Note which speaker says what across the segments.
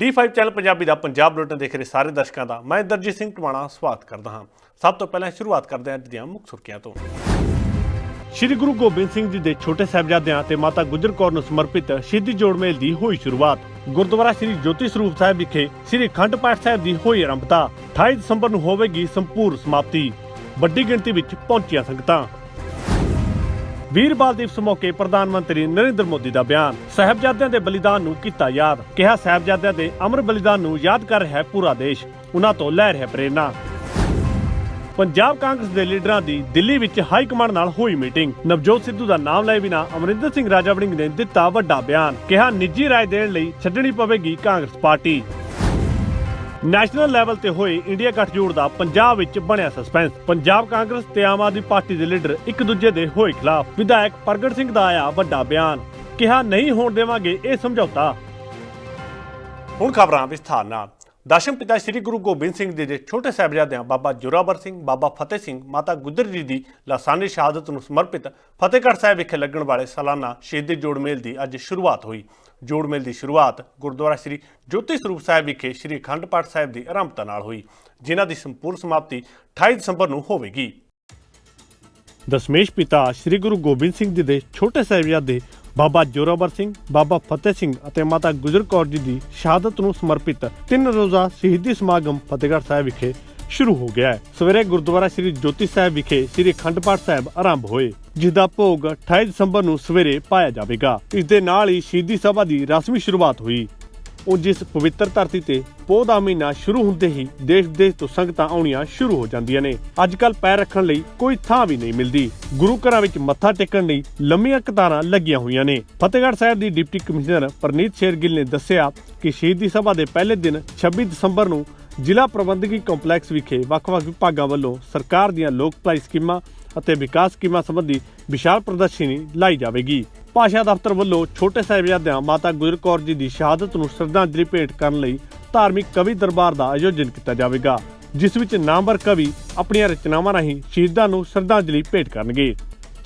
Speaker 1: D5 channel Punjabi ਦਾ Punjab bulletin ਦੇਖ ਰਹੇ ਸਾਰੇ ਦਰਸ਼ਕਾਂ ਦਾ ਮੈਂ ਦਰਜੀਤ ਸਿੰਘ ਟਵਾਣਾ ਸਵਾਗਤ ਕਰਦਾ ਹਾਂ। ਸਭ ਤੋਂ ਪਹਿਲਾਂ ਸ਼ੁਰੂਆਤ ਕਰਦੇ ਹਾਂ ਅੱਜ ਦੀਆਂ ਮੁੱਖ ਸੁਰਖੀਆਂ ਤੋਂ। ਸ਼੍ਰੀ ਗੁਰੂ ਗੋਬਿੰਦ ਸਿੰਘ ਜੀ ਦੇ ਛੋਟੇ ਸਾਹਿਬਜ਼ਾਦਿਆਂ ਤੇ ਮਾਤਾ ਗੁਜਰ ਕੌਰ ਨੂੰ ਸਮਰਪਿਤ ਸ਼ਹੀਦੀ ਜੋੜ ਮੇਲ ਦੀ ਹੋਈ ਸ਼ੁਰੂਆਤ। ਗੁਰਦੁਆਰਾ ਸ਼੍ਰੀ ਜੋਤੀ ਸਰੂਪ ਸਾਹਿਬ ਵਿਖੇ ਸ਼੍ਰੀ ਅਖੰਡ ਪਾਠ ਸਾਹਿਬ ਦੀ ਹੋਈ ਆਰੰਭਤਾ। 28 ਦਸੰਬਰ ਨੂੰ ਹੋਵੇਗੀ ਸੰਪੂਰਨ ਸਮਾਪਤੀ। ਵੱਡੀ ਗਿਣਤੀ ਵਿੱਚ ਪਹੁੰਚੀਆਂ ਸੰਗਤਾਂ। ਵੀਰ ਬਾਲ ਦਿਵਸ ਮੌਕੇ ਪ੍ਰਧਾਨ ਮੰਤਰੀ ਨਰਿੰਦਰ ਮੋਦੀ ਦਾ ਬਿਆਨ। ਸਾਹਿਬਜ਼ਾਦਿਆਂ ਦੇ ਬਲੀਦਾਨ ਨੂੰ ਕੀਤਾ ਯਾਦ। ਕਿਹਾ ਸਾਹਿਬਜ਼ਾਦਿਆਂ ਦੇ ਅਮਰ ਬਲੀਦਾਨ ਨੂੰ ਯਾਦ ਕਰ ਰਿਹਾ ਪੂਰਾ ਦੇਸ਼। ਉਹਨਾਂ ਤੋਂ ਲੈ ਰਿਹਾ ਪ੍ਰੇਰਣਾ। ਪੰਜਾਬ ਕਾਂਗਰਸ ਦੇ ਲੀਡਰਾਂ ਦੀ ਦਿੱਲੀ ਵਿੱਚ ਹਾਈ ਕਮਾਂਡ ਨਾਲ ਹੋਈ ਮੀਟਿੰਗ। ਨਵਜੋਤ ਸਿੱਧੂ ਦਾ ਨਾਮ ਲਏ ਬਿਨਾ ਅਮਰਿੰਦਰ ਸਿੰਘ ਰਾਜਾ ਵੜਿੰਗ ਨੇ ਦਿੱਤਾ ਵੱਡਾ ਬਿਆਨ। ਕਿਹਾ, ਨਿੱਜੀ ਰਾਏ ਦੇਣ ਲਈ ਛੱਡਣੀ ਪਵੇਗੀ ਕਾਂਗਰਸ ਪਾਰਟੀ। ਨੈਸ਼ਨਲ ਲੈਵਲ ਤੇ ਹੋਏ ਇੰਡੀਆ ਗੱਠਜੋੜ ਦਾ ਪੰਜਾਬ ਵਿੱਚ ਬਣਿਆ ਸਸਪੈਂਸ ਪੰਜਾਬ ਕਾਂਗਰਸ ਤੇ ਆਮ ਆਦਮੀ ਪਾਰਟੀ ਦੇ ਲੀਡਰ ਇੱਕ ਦੂਜੇ ਦੇ ਹੋਏ ਖਿਲਾਫ। ਵਿਧਾਇਕ ਪ੍ਰਗਟ ਸਿੰਘ ਦਾ ਆਇਆ ਵੱਡਾ ਬਿਆਨ। ਕਿਹਾ, ਨਹੀਂ ਹੋਣ ਦੇਵਾਂਗੇ ਇਹ ਸਮਝੌਤਾ। ਹੁਣ ਖਬਰਾਂ ਵਿਸਥਾਰ ਨਾਲ। ਦਸ਼ਮ ਪਿਤਾ ਸ੍ਰੀ ਗੁਰੂ ਗੋਬਿੰਦ ਸਿੰਘ ਜੀ ਦੇ ਛੋਟੇ ਸਾਹਿਬਜ਼ਾਦਿਆਂ ਬਾਬਾ ਜੋਰਾਵਰ ਸਿੰਘ, ਬਾਬਾ ਫਤਿਹ ਸਿੰਘ, ਮਾਤਾ ਗੁਜਰ ਜੀ ਦੀ ਲਾਸਾਨੀ ਸ਼ਹਾਦਤ ਨੂੰ ਸਮਰਪਿਤ ਫਤਿਹਗੜ੍ਹ ਸਾਹਿਬ ਵਿਖੇ ਲੱਗਣ ਵਾਲੇ ਸਾਲਾਨਾ ਸ਼ਹੀਦੀ ਜੋੜ ਮੇਲ ਦੀ ਅੱਜ ਸ਼ੁਰੂਆਤ ਹੋਈ। ਜੋੜ ਮੇਲ ਦੀ ਸ਼ੁਰੂਆਤ ਗੁਰਦੁਆਰਾ ਸ੍ਰੀ ਜੋਤੀ ਸਰੂਪ ਸਾਹਿਬ ਵਿਖੇ ਸ੍ਰੀ ਅਖੰਡ ਪਾਠ ਸਾਹਿਬ ਦੀ ਆਰੰਭਤਾ ਨਾਲ ਹੋਈ, ਜਿਨ੍ਹਾਂ ਦੀ ਸੰਪੂਰਨ ਸਮਾਪਤੀ 28 ਦਸੰਬਰ ਨੂੰ ਹੋਵੇਗੀ। ਦਸ਼ਮੇਸ਼ ਪਿਤਾ ਸ੍ਰੀ ਗੁਰੂ ਗੋਬਿੰਦ ਸਿੰਘ ਜੀ ਦੇ ਛੋਟੇ ਸਾਹਿਬਜ਼ਾਦੇ ਬਾਬਾ ਜੋਰਾਵਰ ਸਿੰਘ, ਬਾਬਾ ਫਤਿਹ ਸਿੰਘ ਅਤੇ ਮਾਤਾ ਗੁਜਰ ਕੌਰ ਜੀ ਦੀ ਸ਼ਹਾਦਤ ਨੂੰ ਸਮਰਪਿਤ ਤਿੰਨ ਰੋਜ਼ਾ ਸ਼ਹੀਦੀ ਸਮਾਗਮ ਫਤਿਹਗੜ੍ਹ ਸਾਹਿਬ ਵਿਖੇ ਸ਼ੁਰੂ ਹੋ ਗਿਆ ਹੈ। ਸਵੇਰੇ ਗੁਰਦੁਆਰਾ ਸ੍ਰੀ ਜੋਤੀ ਸਾਹਿਬ ਵਿਖੇ ਸ੍ਰੀ ਅਖੰਡ ਪਾਠ ਸਾਹਿਬ ਆਰੰਭ ਹੋਏ। ਜਿਸ ਦਾ ਭੋਗ 28 ਦਸੰਬਰ ਨੂੰ ਸਵੇਰੇ ਪਾਇਆ ਜਾਵੇਗਾ। ਇਸ ਦੇ ਨਾਲ ਹੀ ਸ਼ਹੀਦੀ ਸਭਾ ਦੀ ਰਸਮੀ ਸ਼ੁਰੂਆਤ ਹੋਈ। ਉਹ ਜਿਸ ਪਵਿੱਤਰ ਧਰਤੀ ਤੇ ਪੋਹ ਦਾ ਮਹੀਨਾ ਸ਼ੁਰੂ ਹੁੰਦੇ ਹੀ ਦੇਸ਼ ਵਿਦੇਸ਼ ਤੋਂ ਸੰਗਤਾਂ ਆਉਣੀਆਂ ਸ਼ੁਰੂ ਹੋ ਜਾਂਦੀਆਂ ਨੇ। ਅੱਜ ਕੱਲ ਪੈਰ ਰੱਖਣ ਲਈ ਕੋਈ ਥਾਂ ਵੀ ਨਹੀਂ ਮਿਲਦੀ। ਗੁਰੂ ਘਰਾਂ ਵਿੱਚ ਮੱਥਾ ਟੇਕਣ ਲਈ ਲੰਮੀਆਂ ਕਤਾਰਾਂ ਲੱਗੀਆਂ ਹੋਈਆਂ ਨੇ। ਫਤਿਹਗੜ੍ਹ ਸਾਹਿਬ ਦੀ ਡਿਪਟੀ ਕਮਿਸ਼ਨਰ ਪ੍ਰਨੀਤ ਸ਼ੇਰਗਿੱਲ ਨੇ ਦੱਸਿਆ ਕਿ ਸ਼ਹੀਦੀ ਸਭਾ ਦੇ ਪਹਿਲੇ ਦਿਨ 26 ਦਸੰਬਰ ਨੂੰ ਜ਼ਿਲ੍ਹਾ ਪ੍ਰਬੰਧਕੀ ਕੰਪਲੈਕਸ ਵਿਖੇ ਵੱਖ-ਵੱਖ ਵਿਭਾਗਾਂ ਵੱਲੋਂ ਸਰਕਾਰ ਦੀਆਂ ਲੋਕ ਭਲਾਈ ਸਕੀਮਾਂ ਅਤੇ ਵਿਕਾਸ ਸਕੀਮਾਂ ਸੰਬੰਧੀ ਵਿਸ਼ਾਲ ਪ੍ਰਦਰਸ਼ਨੀ ਲਾਈ ਜਾਵੇਗੀ। ਭਾਸ਼ਾ ਦਫ਼ਤਰ ਵੱਲੋਂ ਛੋਟੇ ਸਾਹਿਬਜ਼ਾਦਿਆਂ ਮਾਤਾ ਗੁਜਰ ਕੌਰ ਜੀ ਦੀ ਸ਼ਹਾਦਤ ਨੂੰ ਸ਼ਰਧਾਂਜਲੀ ਭੇਟ ਕਰਨ ਲਈ ਧਾਰਮਿਕ ਕਵੀ ਦਰਬਾਰ ਦਾ ਆਯੋਜਨ ਕੀਤਾ ਜਾਵੇਗਾ, ਜਿਸ ਵਿੱਚ ਨਾਮਵਰ ਕਵੀ ਆਪਣੀਆਂ ਰਚਨਾਵਾਂ ਰਾਹੀਂ ਸ਼ਹੀਦਾਂ ਨੂੰ ਸ਼ਰਧਾਂਜਲੀ ਭੇਟ ਕਰਨਗੇ।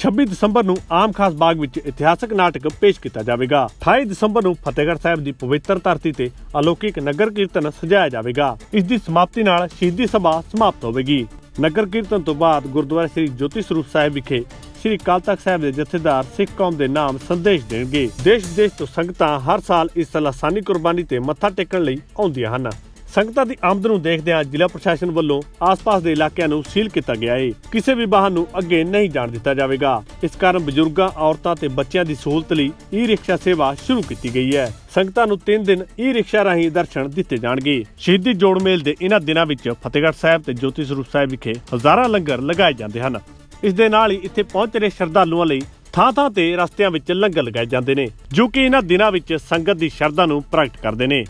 Speaker 1: 26 ਦਸੰਬਰ ਨੂੰ ਆਮ ਖਾਸ ਬਾਗ ਵਿੱਚ ਇਤਿਹਾਸਕ ਨਾਟਕ ਪੇਸ਼ ਕੀਤਾ ਜਾਵੇਗਾ। 28 ਦਸੰਬਰ ਨੂੰ ਫਤਿਹਗੜ੍ਹ ਸਾਹਿਬ ਦੀ ਪਵਿੱਤਰ ਧਰਤੀ ਤੇ ਅਲੌਕਿਕ ਨਗਰ ਕੀਰਤਨ ਸਜਾਇਆ ਜਾਵੇਗਾ। ਇਸ ਦੀ ਸਮਾਪਤੀ ਨਾਲ ਸ਼ਹੀਦੀ ਸਭਾ ਸਮਾਪਤ ਹੋਵੇਗੀ। ਨਗਰ ਕੀਰਤਨ ਤੋਂ ਬਾਅਦ ਗੁਰਦੁਆਰਾ ਸ੍ਰੀ ਜੋਤੀ ਸਰੂਪ ਸਾਹਿਬ ਵਿਖੇ ਸ੍ਰੀ ਅਕਾਲ ਤਖਤ ਸਾਹਿਬ ਦੇ ਜਥੇਦਾਰ ਸਿੱਖ ਕੌਮ ਦੇ ਨਾਮ ਸੰਦੇਸ਼ ਦੇਣਗੇ। ਦੇਸ਼ ਵਿਦੇਸ਼ ਤੋਂ ਸੰਗਤਾਂ ਹਰ ਸਾਲ ਇਸ ਲਾਸਾਨੀ ਕੁਰਬਾਨੀ ਤੇ ਮੱਥਾ ਟੇਕਣ ਲਈ ਆਉਂਦੀਆਂ ਹਨ। ਸੰਗਤਾਂ ਦੀ ਆਮਦ ਨੂੰ ਦੇਖਦਿਆਂ ਜ਼ਿਲ੍ਹਾ ਪ੍ਰਸ਼ਾਸਨ ਵੱਲੋਂ ਆਸ-ਪਾਸ ਦੇ ਇਲਾਕਿਆਂ ਨੂੰ ਸੀਲ ਕੀਤਾ ਗਿਆ ਹੈ ਕਿਸੇ ਵੀ ਵਾਹਨ ਨੂੰ ਅੱਗੇ ਨਹੀਂ ਜਾਣ ਦਿੱਤਾ ਜਾਵੇਗਾ। ਇਸ ਕਾਰਨ ਬਜ਼ੁਰਗਾਂ, ਔਰਤਾਂ ਤੇ ਬੱਚਿਆਂ ਦੀ ਸਹੂਲਤ ਲਈ ਈ-ਰਿਕਸ਼ਾ ਸੇਵਾ ਸ਼ੁਰੂ ਕੀਤੀ ਗਈ ਹੈ। ਸੰਗਤਾਂ ਨੂੰ 3 ਦਿਨ ਈ-ਰਿਕਸ਼ਾ ਰਾਹੀਂ ਦਰਸ਼ਨ ਦਿੱਤੇ ਜਾਣਗੇ। ਸ਼ਹੀਦੀ ਜੋੜ ਮੇਲ ਦੇ ਇਹਨਾਂ ਦਿਨਾਂ ਵਿੱਚ ਫਤਿਹਗੜ੍ਹ ਸਾਹਿਬ ਤੇ ਜੋਤੀ ਸਰੂਪ ਸਾਹਿਬ ਵਿਖੇ ਹਜ਼ਾਰਾਂ ਲੰਗਰ ਲਗਾਏ ਜਾਂਦੇ ਹਨ। ਇਸ ਦੇ ਨਾਲ ਹੀ ਇੱਥੇ ਪਹੁੰਚ ਰਹੇ ਸ਼ਰਧਾਲੂਆਂ ਲਈ ਥਾਂ-ਥਾਂ ਤੇ ਰਸਤਿਆਂ ਵਿੱਚ ਲੰਗਰ ਲਗਾਏ ਜਾਂਦੇ ਨੇ, ਜੋ ਕਿ ਇਹਨਾਂ ਦਿਨਾਂ ਵਿੱਚ ਸੰਗਤ ਦੀ ਸ਼ਰਧਾ ਨੂੰ ਪ੍ਰਗਟ ਕਰਦੇ ਨੇ।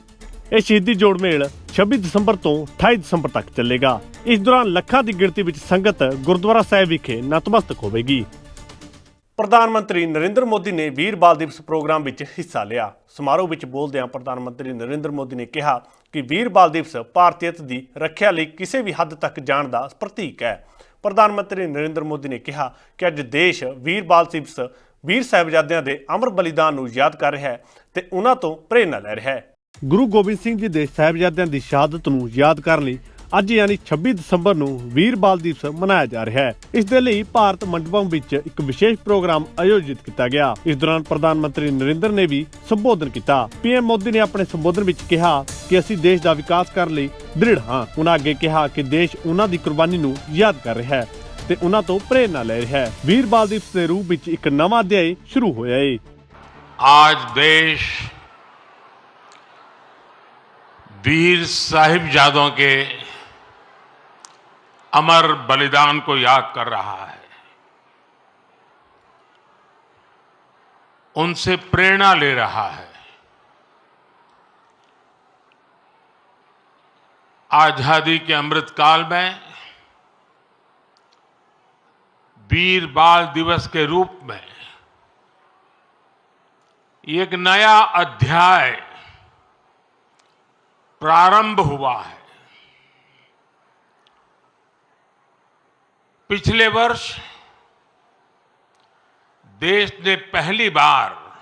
Speaker 1: ਇਹ ਸ਼ਹੀਦੀ ਜੋੜ ਮੇਲ 26 ਦਸੰਬਰ ਤੋਂ 28 ਦਸੰਬਰ ਤੱਕ ਚੱਲੇਗਾ। ਇਸ ਦੌਰਾਨ ਲੱਖਾਂ ਦੀ ਗਿਣਤੀ ਵਿੱਚ ਸੰਗਤ ਗੁਰਦੁਆਰਾ ਸਾਹਿਬ ਵਿਖੇ ਨਤਮਸਤਕ ਹੋਵੇਗੀ। ਪ੍ਰਧਾਨ ਮੰਤਰੀ ਨਰਿੰਦਰ ਮੋਦੀ ਨੇ ਵੀਰ ਬਾਲ ਦਿਵਸ ਪ੍ਰੋਗਰਾਮ ਵਿੱਚ ਹਿੱਸਾ ਲਿਆ। ਸਮਾਰੋਹ ਵਿੱਚ ਬੋਲਦਿਆਂ ਪ੍ਰਧਾਨ ਮੰਤਰੀ ਨਰਿੰਦਰ ਮੋਦੀ ਨੇ ਕਿਹਾ ਕਿ ਵੀਰ ਬਾਲ ਦਿਵਸ ਭਾਰਤੀਅਤ ਦੀ ਰੱਖਿਆ ਲਈ ਕਿਸੇ ਵੀ ਹੱਦ ਤੱਕ ਜਾਣ ਦਾ ਪ੍ਰਤੀਕ ਹੈ। ਪ੍ਰਧਾਨ ਮੰਤਰੀ ਨਰਿੰਦਰ ਮੋਦੀ ਨੇ ਕਿਹਾ ਕਿ ਅੱਜ ਦੇਸ਼ ਵੀਰ ਬਾਲ ਦਿਵਸ ਵੀਰ ਸਾਹਿਬਜ਼ਾਦਿਆਂ ਦੇ ਅਮਰ ਬਲੀਦਾਨ ਨੂੰ ਯਾਦ ਕਰ ਰਿਹਾ ਹੈ ਤੇ ਉਹਨਾਂ ਤੋਂ ਪ੍ਰੇਰਨਾ ਲੈ ਰਿਹਾ ਹੈ। ਗੁਰੂ ਗੋਬਿੰਦ ਸਿੰਘ ਜੀ ਦੇ ਸਹਿਬਜ਼ਾਦਿਆਂ ਦੀ ਸ਼ਹਾਦਤ ਨੂੰ ਯਾਦ ਕਰਨ ਲਈ ਅੱਜ ਯਾਨੀ 26 ਦਸੰਬਰ ਨੂੰ ਵੀਰ ਬਾਲ ਦਿਵਸ ਮਨਾਇਆ ਜਾ ਰਿਹਾ ਹੈ। ਇਸ ਦੇ ਲਈ ਭਾਰਤ ਮੰਡਪਮ ਵਿੱਚ ਇੱਕ ਵਿਸ਼ੇਸ਼ ਪ੍ਰੋਗਰਾਮ ਆਯੋਜਿਤ ਕੀਤਾ ਗਿਆ। ਇਸ ਦੌਰਾਨ ਪ੍ਰਧਾਨ ਮੰਤਰੀ ਨਰਿੰਦਰ ਨੇ ਵੀ ਸੰਬੋਧਨ ਕੀਤਾ। ਪੀਐਮ ਮੋਦੀ ਨੇ ਆਪਣੇ ਸੰਬੋਧਨ ਵਿੱਚ ਕਿਹਾ ਕਿ ਅਸੀਂ ਦੇਸ਼ ਦਾ ਵਿਕਾਸ ਕਰਨ ਲਈ ਦ੍ਰਿੜ ਹਾਂ। ਉਹਨਾਂ ਅੱਗੇ ਕਿਹਾ ਕਿ ਦੇਸ਼ ਉਹਨਾਂ ਦੀ ਕੁਰਬਾਨੀ ਨੂੰ ਯਾਦ ਕਰ ਰਿਹਾ ਹੈ ਤੇ ਉਹਨਾਂ ਤੋਂ ਪ੍ਰੇਰਣਾ ਲੈ ਰਿਹਾ ਹੈ। ਵੀਰ ਬਾਲ ਦਿਵਸ ਦੇ ਰੂਪ ਵਿੱਚ ਇੱਕ ਨਵਾਂ ਅਧਿਆਇ ਸ਼ੁਰੂ ਹੋਇਆ ਹੈ
Speaker 2: ਅੱਜ ਦੇਸ਼ वीर साहिबजादों के अमर बलिदान को याद कर रहा है। उनसे प्रेरणा ले रहा है। आज़ादी के अमृत काल में वीर बाल दिवस के रूप में एक नया अध्याय प्रारंभ हुआ है। पिछले वर्ष देश ने पहली बार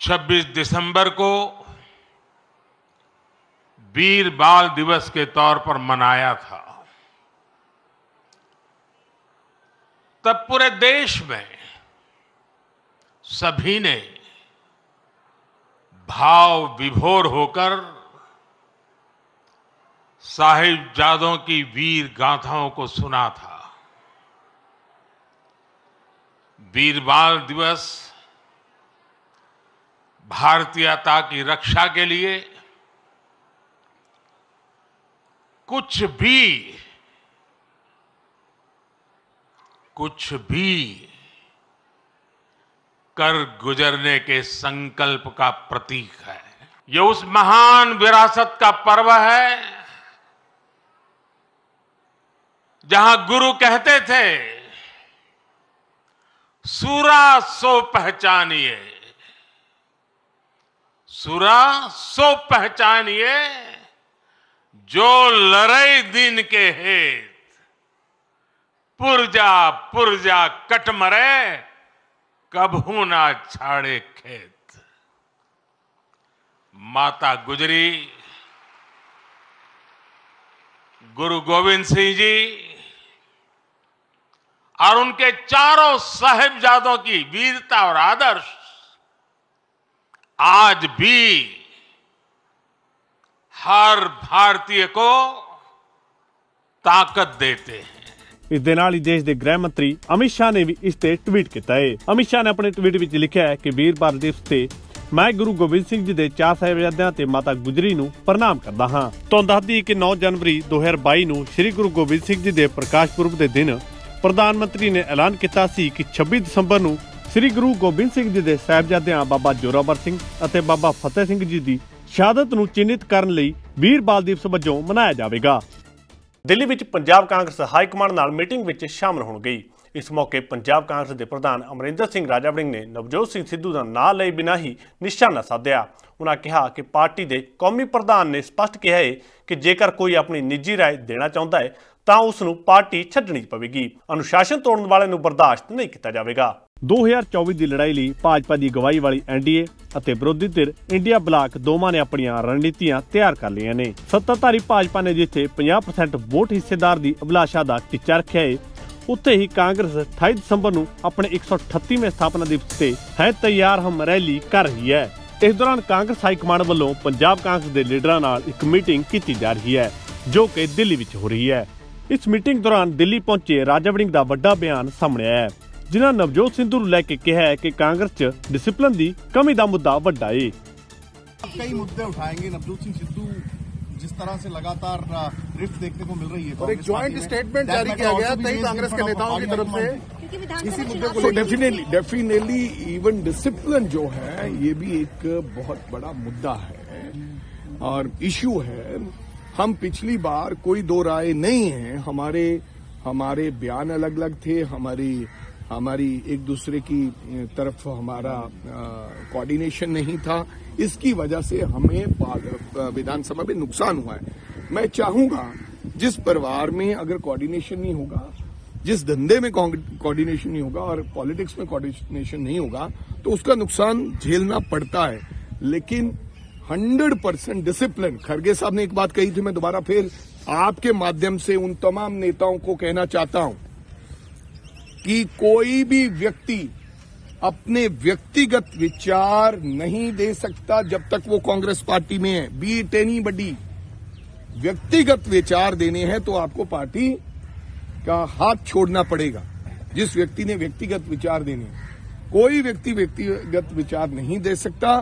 Speaker 2: 26 दिसंबर को वीर बाल दिवस के तौर पर मनाया था। तब पूरे देश में सभी ने भाव विभोर होकर साहिबजादों की वीर गाथाओं को सुना था। वीर बाल दिवस भारतीयता की रक्षा के लिए कुछ भी कुछ भी कर गुजरने के संकल्प का प्रतीक है। ये उस महान विरासत का पर्व है, जहाँ गुरु कहते थे, सूरा सो पहचानिए, सूरा सो पहचानिए, जो लड़ई दिन के हेत, पुरजा पुरजा कट मरे कभू ना छाड़े खेत। माता गुजरी, गुरु गोविंद सिंह जी, और उनके चारों साहेबजादों की वीरता और आदर्श, आज भी हर भारतीय को ताकत देते हैं।
Speaker 1: ਇਸ ਦੇ ਨਾਲ ਹੀ ਦੇਸ਼ ਦੇ ਗ੍ਰਹਿ ਮੰਤਰੀ ਅਮਿਤ ਸ਼ਾਹ ਨੇ ਵੀ ਇਸ ਤੇ ਟਵੀਟ ਕੀਤਾ ਹੈ। ਅਮਿਤ ਸ਼ਾਹ ਨੇ ਆਪਣੇ ਟਵੀਟ ਵਿੱਚ ਲਿਖਿਆ ਹੈ ਕਿ ਵੀਰ ਦਿਵਸ ਤੇ ਮੈਂ ਗੁਰੂ ਗੋਬਿੰਦ ਸਿੰਘ ਜੀ ਦੇ ਚਾਰ ਸਾਹਿਬਜ਼ਾਦਿਆਂ ਤੇ ਮਾਤਾ ਗੁਜਰੀ ਨੂੰ ਪ੍ਰਣਾਮ ਕਰਦਾ ਹਾਂ। ਤੁਹਾਨੂੰ ਦੱਸ ਕਿ 9 ਜਨਵਰੀ 2022 ਨੂੰ ਸ੍ਰੀ ਗੁਰੂ ਗੋਬਿੰਦ ਸਿੰਘ ਜੀ ਦੇ ਪ੍ਰਕਾਸ਼ ਪੁਰਬ ਦੇ ਦਿਨ ਪ੍ਰਧਾਨ ਮੰਤਰੀ ਨੇ ਐਲਾਨ ਕੀਤਾ ਸੀ ਕਿ 26 ਦਸੰਬਰ ਨੂੰ ਸ੍ਰੀ ਗੁਰੂ ਗੋਬਿੰਦ ਸਿੰਘ ਜੀ ਦੇ ਸਾਹਿਬਜ਼ਾਦਿਆਂ ਬਾਬਾ ਜੋਰਾਵਰ ਸਿੰਘ ਅਤੇ ਬਾਬਾ ਫਤਿਹ ਸਿੰਘ ਜੀ ਦੀ ਸ਼ਹਾਦਤ ਨੂੰ ਚਿੰਨਿਤ ਕਰਨ ਲਈ ਵੀਰ ਬਾਲ ਦਿਵਸ ਵਜੋਂ ਮਨਾਇਆ ਜਾਵੇਗਾ। ਦਿੱਲੀ ਵਿੱਚ ਪੰਜਾਬ ਕਾਂਗਰਸ ਹਾਈ ਕਮਾਂਡ ਨਾਲ ਮੀਟਿੰਗ ਵਿੱਚ ਸ਼ਾਮਲ ਹੋਣ ਗਈ ਇਸ ਮੌਕੇ ਪੰਜਾਬ ਕਾਂਗਰਸ ਦੇ ਪ੍ਰਧਾਨ ਅਮਰਿੰਦਰ ਸਿੰਘ ਰਾਜਾ ਵੜਿੰਗ ਨੇ ਨਵਜੋਤ ਸਿੰਘ ਸਿੱਧੂ ਦਾ ਨਾਂ ਲਏ ਬਿਨਾਂ ਹੀ ਨਿਸ਼ਾਨਾ ਸਾਧਿਆ ਉਹਨਾਂ ਕਿਹਾ ਕਿ ਪਾਰਟੀ ਦੇ ਕੌਮੀ ਪ੍ਰਧਾਨ ਨੇ ਸਪਸ਼ਟ ਕਿਹਾ ਹੈ ਕਿ ਜੇਕਰ ਕੋਈ ਆਪਣੀ ਨਿੱਜੀ رائے ਦੇਣਾ ਚਾਹੁੰਦਾ ਹੈ ਤਾਂ ਉਸ ਨੂੰ ਪਾਰਟੀ ਛੱਡਣੀ ਪਵੇਗੀ ਅਨੁਸ਼ਾਸਨ ਤੋੜਨ ਵਾਲੇ ਨੂੰ ਬਰਦਾਸ਼ਤ ਨਹੀਂ ਕੀਤਾ ਜਾਵੇਗਾ 2024 ਦੀ ਲੜਾਈ ਲਈ ਭਾਜਪਾ ਦੀ ਅਗਵਾਈ ਵਾਲੀ ਐਨਡੀਏ ਅਤੇ ਵਿਰੋਧੀ ਧਿਰ ਇੰਡੀਆ ਬਲਾਕ ਦੋਵਾਂ ਨੇ ਆਪਣੀਆਂ ਰਣਨੀਤੀਆਂ ਤਿਆਰ ਕਰ ਲਈਆਂ ਨੇ। ਸੱਤਾਧਾਰੀ ਭਾਜਪਾ ਨੇ ਜਿੱਥੇ 50% ਵੋਟ ਹਿੱਸੇਦਾਰ ਦੀ ਅਭਿਲਾਸ਼ਾ ਦਾ ਟੀਚਾ ਰੱਖਿਆ ਹੈ ਉੱਥੇ ਹੀ ਕਾਂਗਰਸ 28 ਦਸੰਬਰ ਨੂੰ ਆਪਣੇ 138ਵੇਂ ਸਥਾਪਨਾ ਦਿਵਸ ਤੇ ਹੈ ਤਿਆਰ ਹਮ ਰੈਲੀ ਕਰ ਰਹੀ ਹੈ। ਇਸ ਦੌਰਾਨ ਕਾਂਗਰਸ ਹਾਈ ਕਮਾਂਡ ਵੱਲੋਂ ਪੰਜਾਬ ਕਾਂਗਰਸ ਦੇ ਲੀਡਰਾਂ ਨਾਲ ਇੱਕ ਮੀਟਿੰਗ ਕੀਤੀ ਜਾ ਰਹੀ ਹੈ, ਜੋ ਕਿ ਦਿੱਲੀ ਵਿੱਚ ਹੋ ਰਹੀ ਹੈ। ਇਸ ਮੀਟਿੰਗ ਦੌਰਾਨ ਦਿੱਲੀ ਪਹੁੰਚੇ ਰਾਜਾ ਵੜਿੰਗ ਦਾ ਵੱਡਾ ਬਿਆਨ ਸਾਹਮਣੇ ਆਇਆ ਹੈ। ਜਿਨ੍ਹਾਂ ਨਵਜੋਤ ਸਿੱਧੂ ਨੂੰ ਲੈ ਕੇ ਕਿਹਾ ਹੈ ਕਿ ਕਾਂਗਰਸ 'ਚ ਡਿਸਪਲਿਨ ਦੀ ਕਮੀ ਦਾ ਮੁੱਦਾ ਵੱਡਾ ਏ
Speaker 3: कई मुद्दे उठाएंगे नवजोत सिंह सिद्धू जिस तरह से लगातार आ, रिफ्ट देखने को मिल रही है
Speaker 4: और एक
Speaker 3: कांग्रेस
Speaker 4: ज्वाइंट
Speaker 3: पार्टी में,
Speaker 4: स्टेटमेंट
Speaker 3: that
Speaker 4: जारी
Speaker 3: matter
Speaker 4: किया
Speaker 3: also
Speaker 4: गया
Speaker 3: be
Speaker 4: कई
Speaker 3: raised in
Speaker 4: कांग्रेस के
Speaker 3: front of
Speaker 4: नेताओं की
Speaker 3: party
Speaker 4: तरफ से
Speaker 3: high
Speaker 5: क्योंकि
Speaker 4: इसी
Speaker 5: विधानसभा
Speaker 4: मुद्दे
Speaker 5: चुनाव
Speaker 4: को
Speaker 5: से
Speaker 4: लेकर
Speaker 6: डेफिनेटली डेफिनेटली इवन डिसिप्लिन जो है ये भी एक बहुत बड़ा मुद्दा है और इश्यू है हम पिछली बार कोई दो राय नहीं है हमारे हमारे बयान अलग अलग थे हमारी हमारी एक दूसरे की तरफ़ हमारा कोऑर्डिनेशन नहीं था। इसकी वजह से हमें विधानसभा में नुकसान हुआ है। मैं चाहूँगा, जिस परिवार में अगर कोऑर्डिनेशन नहीं होगा, जिस धंधे में कोऑर्डिनेशन नहीं होगा और पॉलिटिक्स में कोऑर्डिनेशन नहीं होगा तो उसका नुकसान झेलना पड़ता है। लेकिन 100 परसेंट डिसिप्लिन खरगे साहब ने एक बात कही थी, मैं दोबारा फिर आपके माध्यम से उन तमाम नेताओं को कहना चाहता हूँ। कि कोई भी व्यक्ति अपने व्यक्तिगत विचार नहीं दे सकता जब तक वो कांग्रेस पार्टी में है। Be it anybody. व्यक्तिगत विचार देने हैं तो आपको पार्टी का हाथ छोड़ना पड़ेगा। जिस व्यक्ति ने व्यक्तिगत विचार देने कोई व्यक्ति व्यक्तिगत विचार नहीं दे सकता।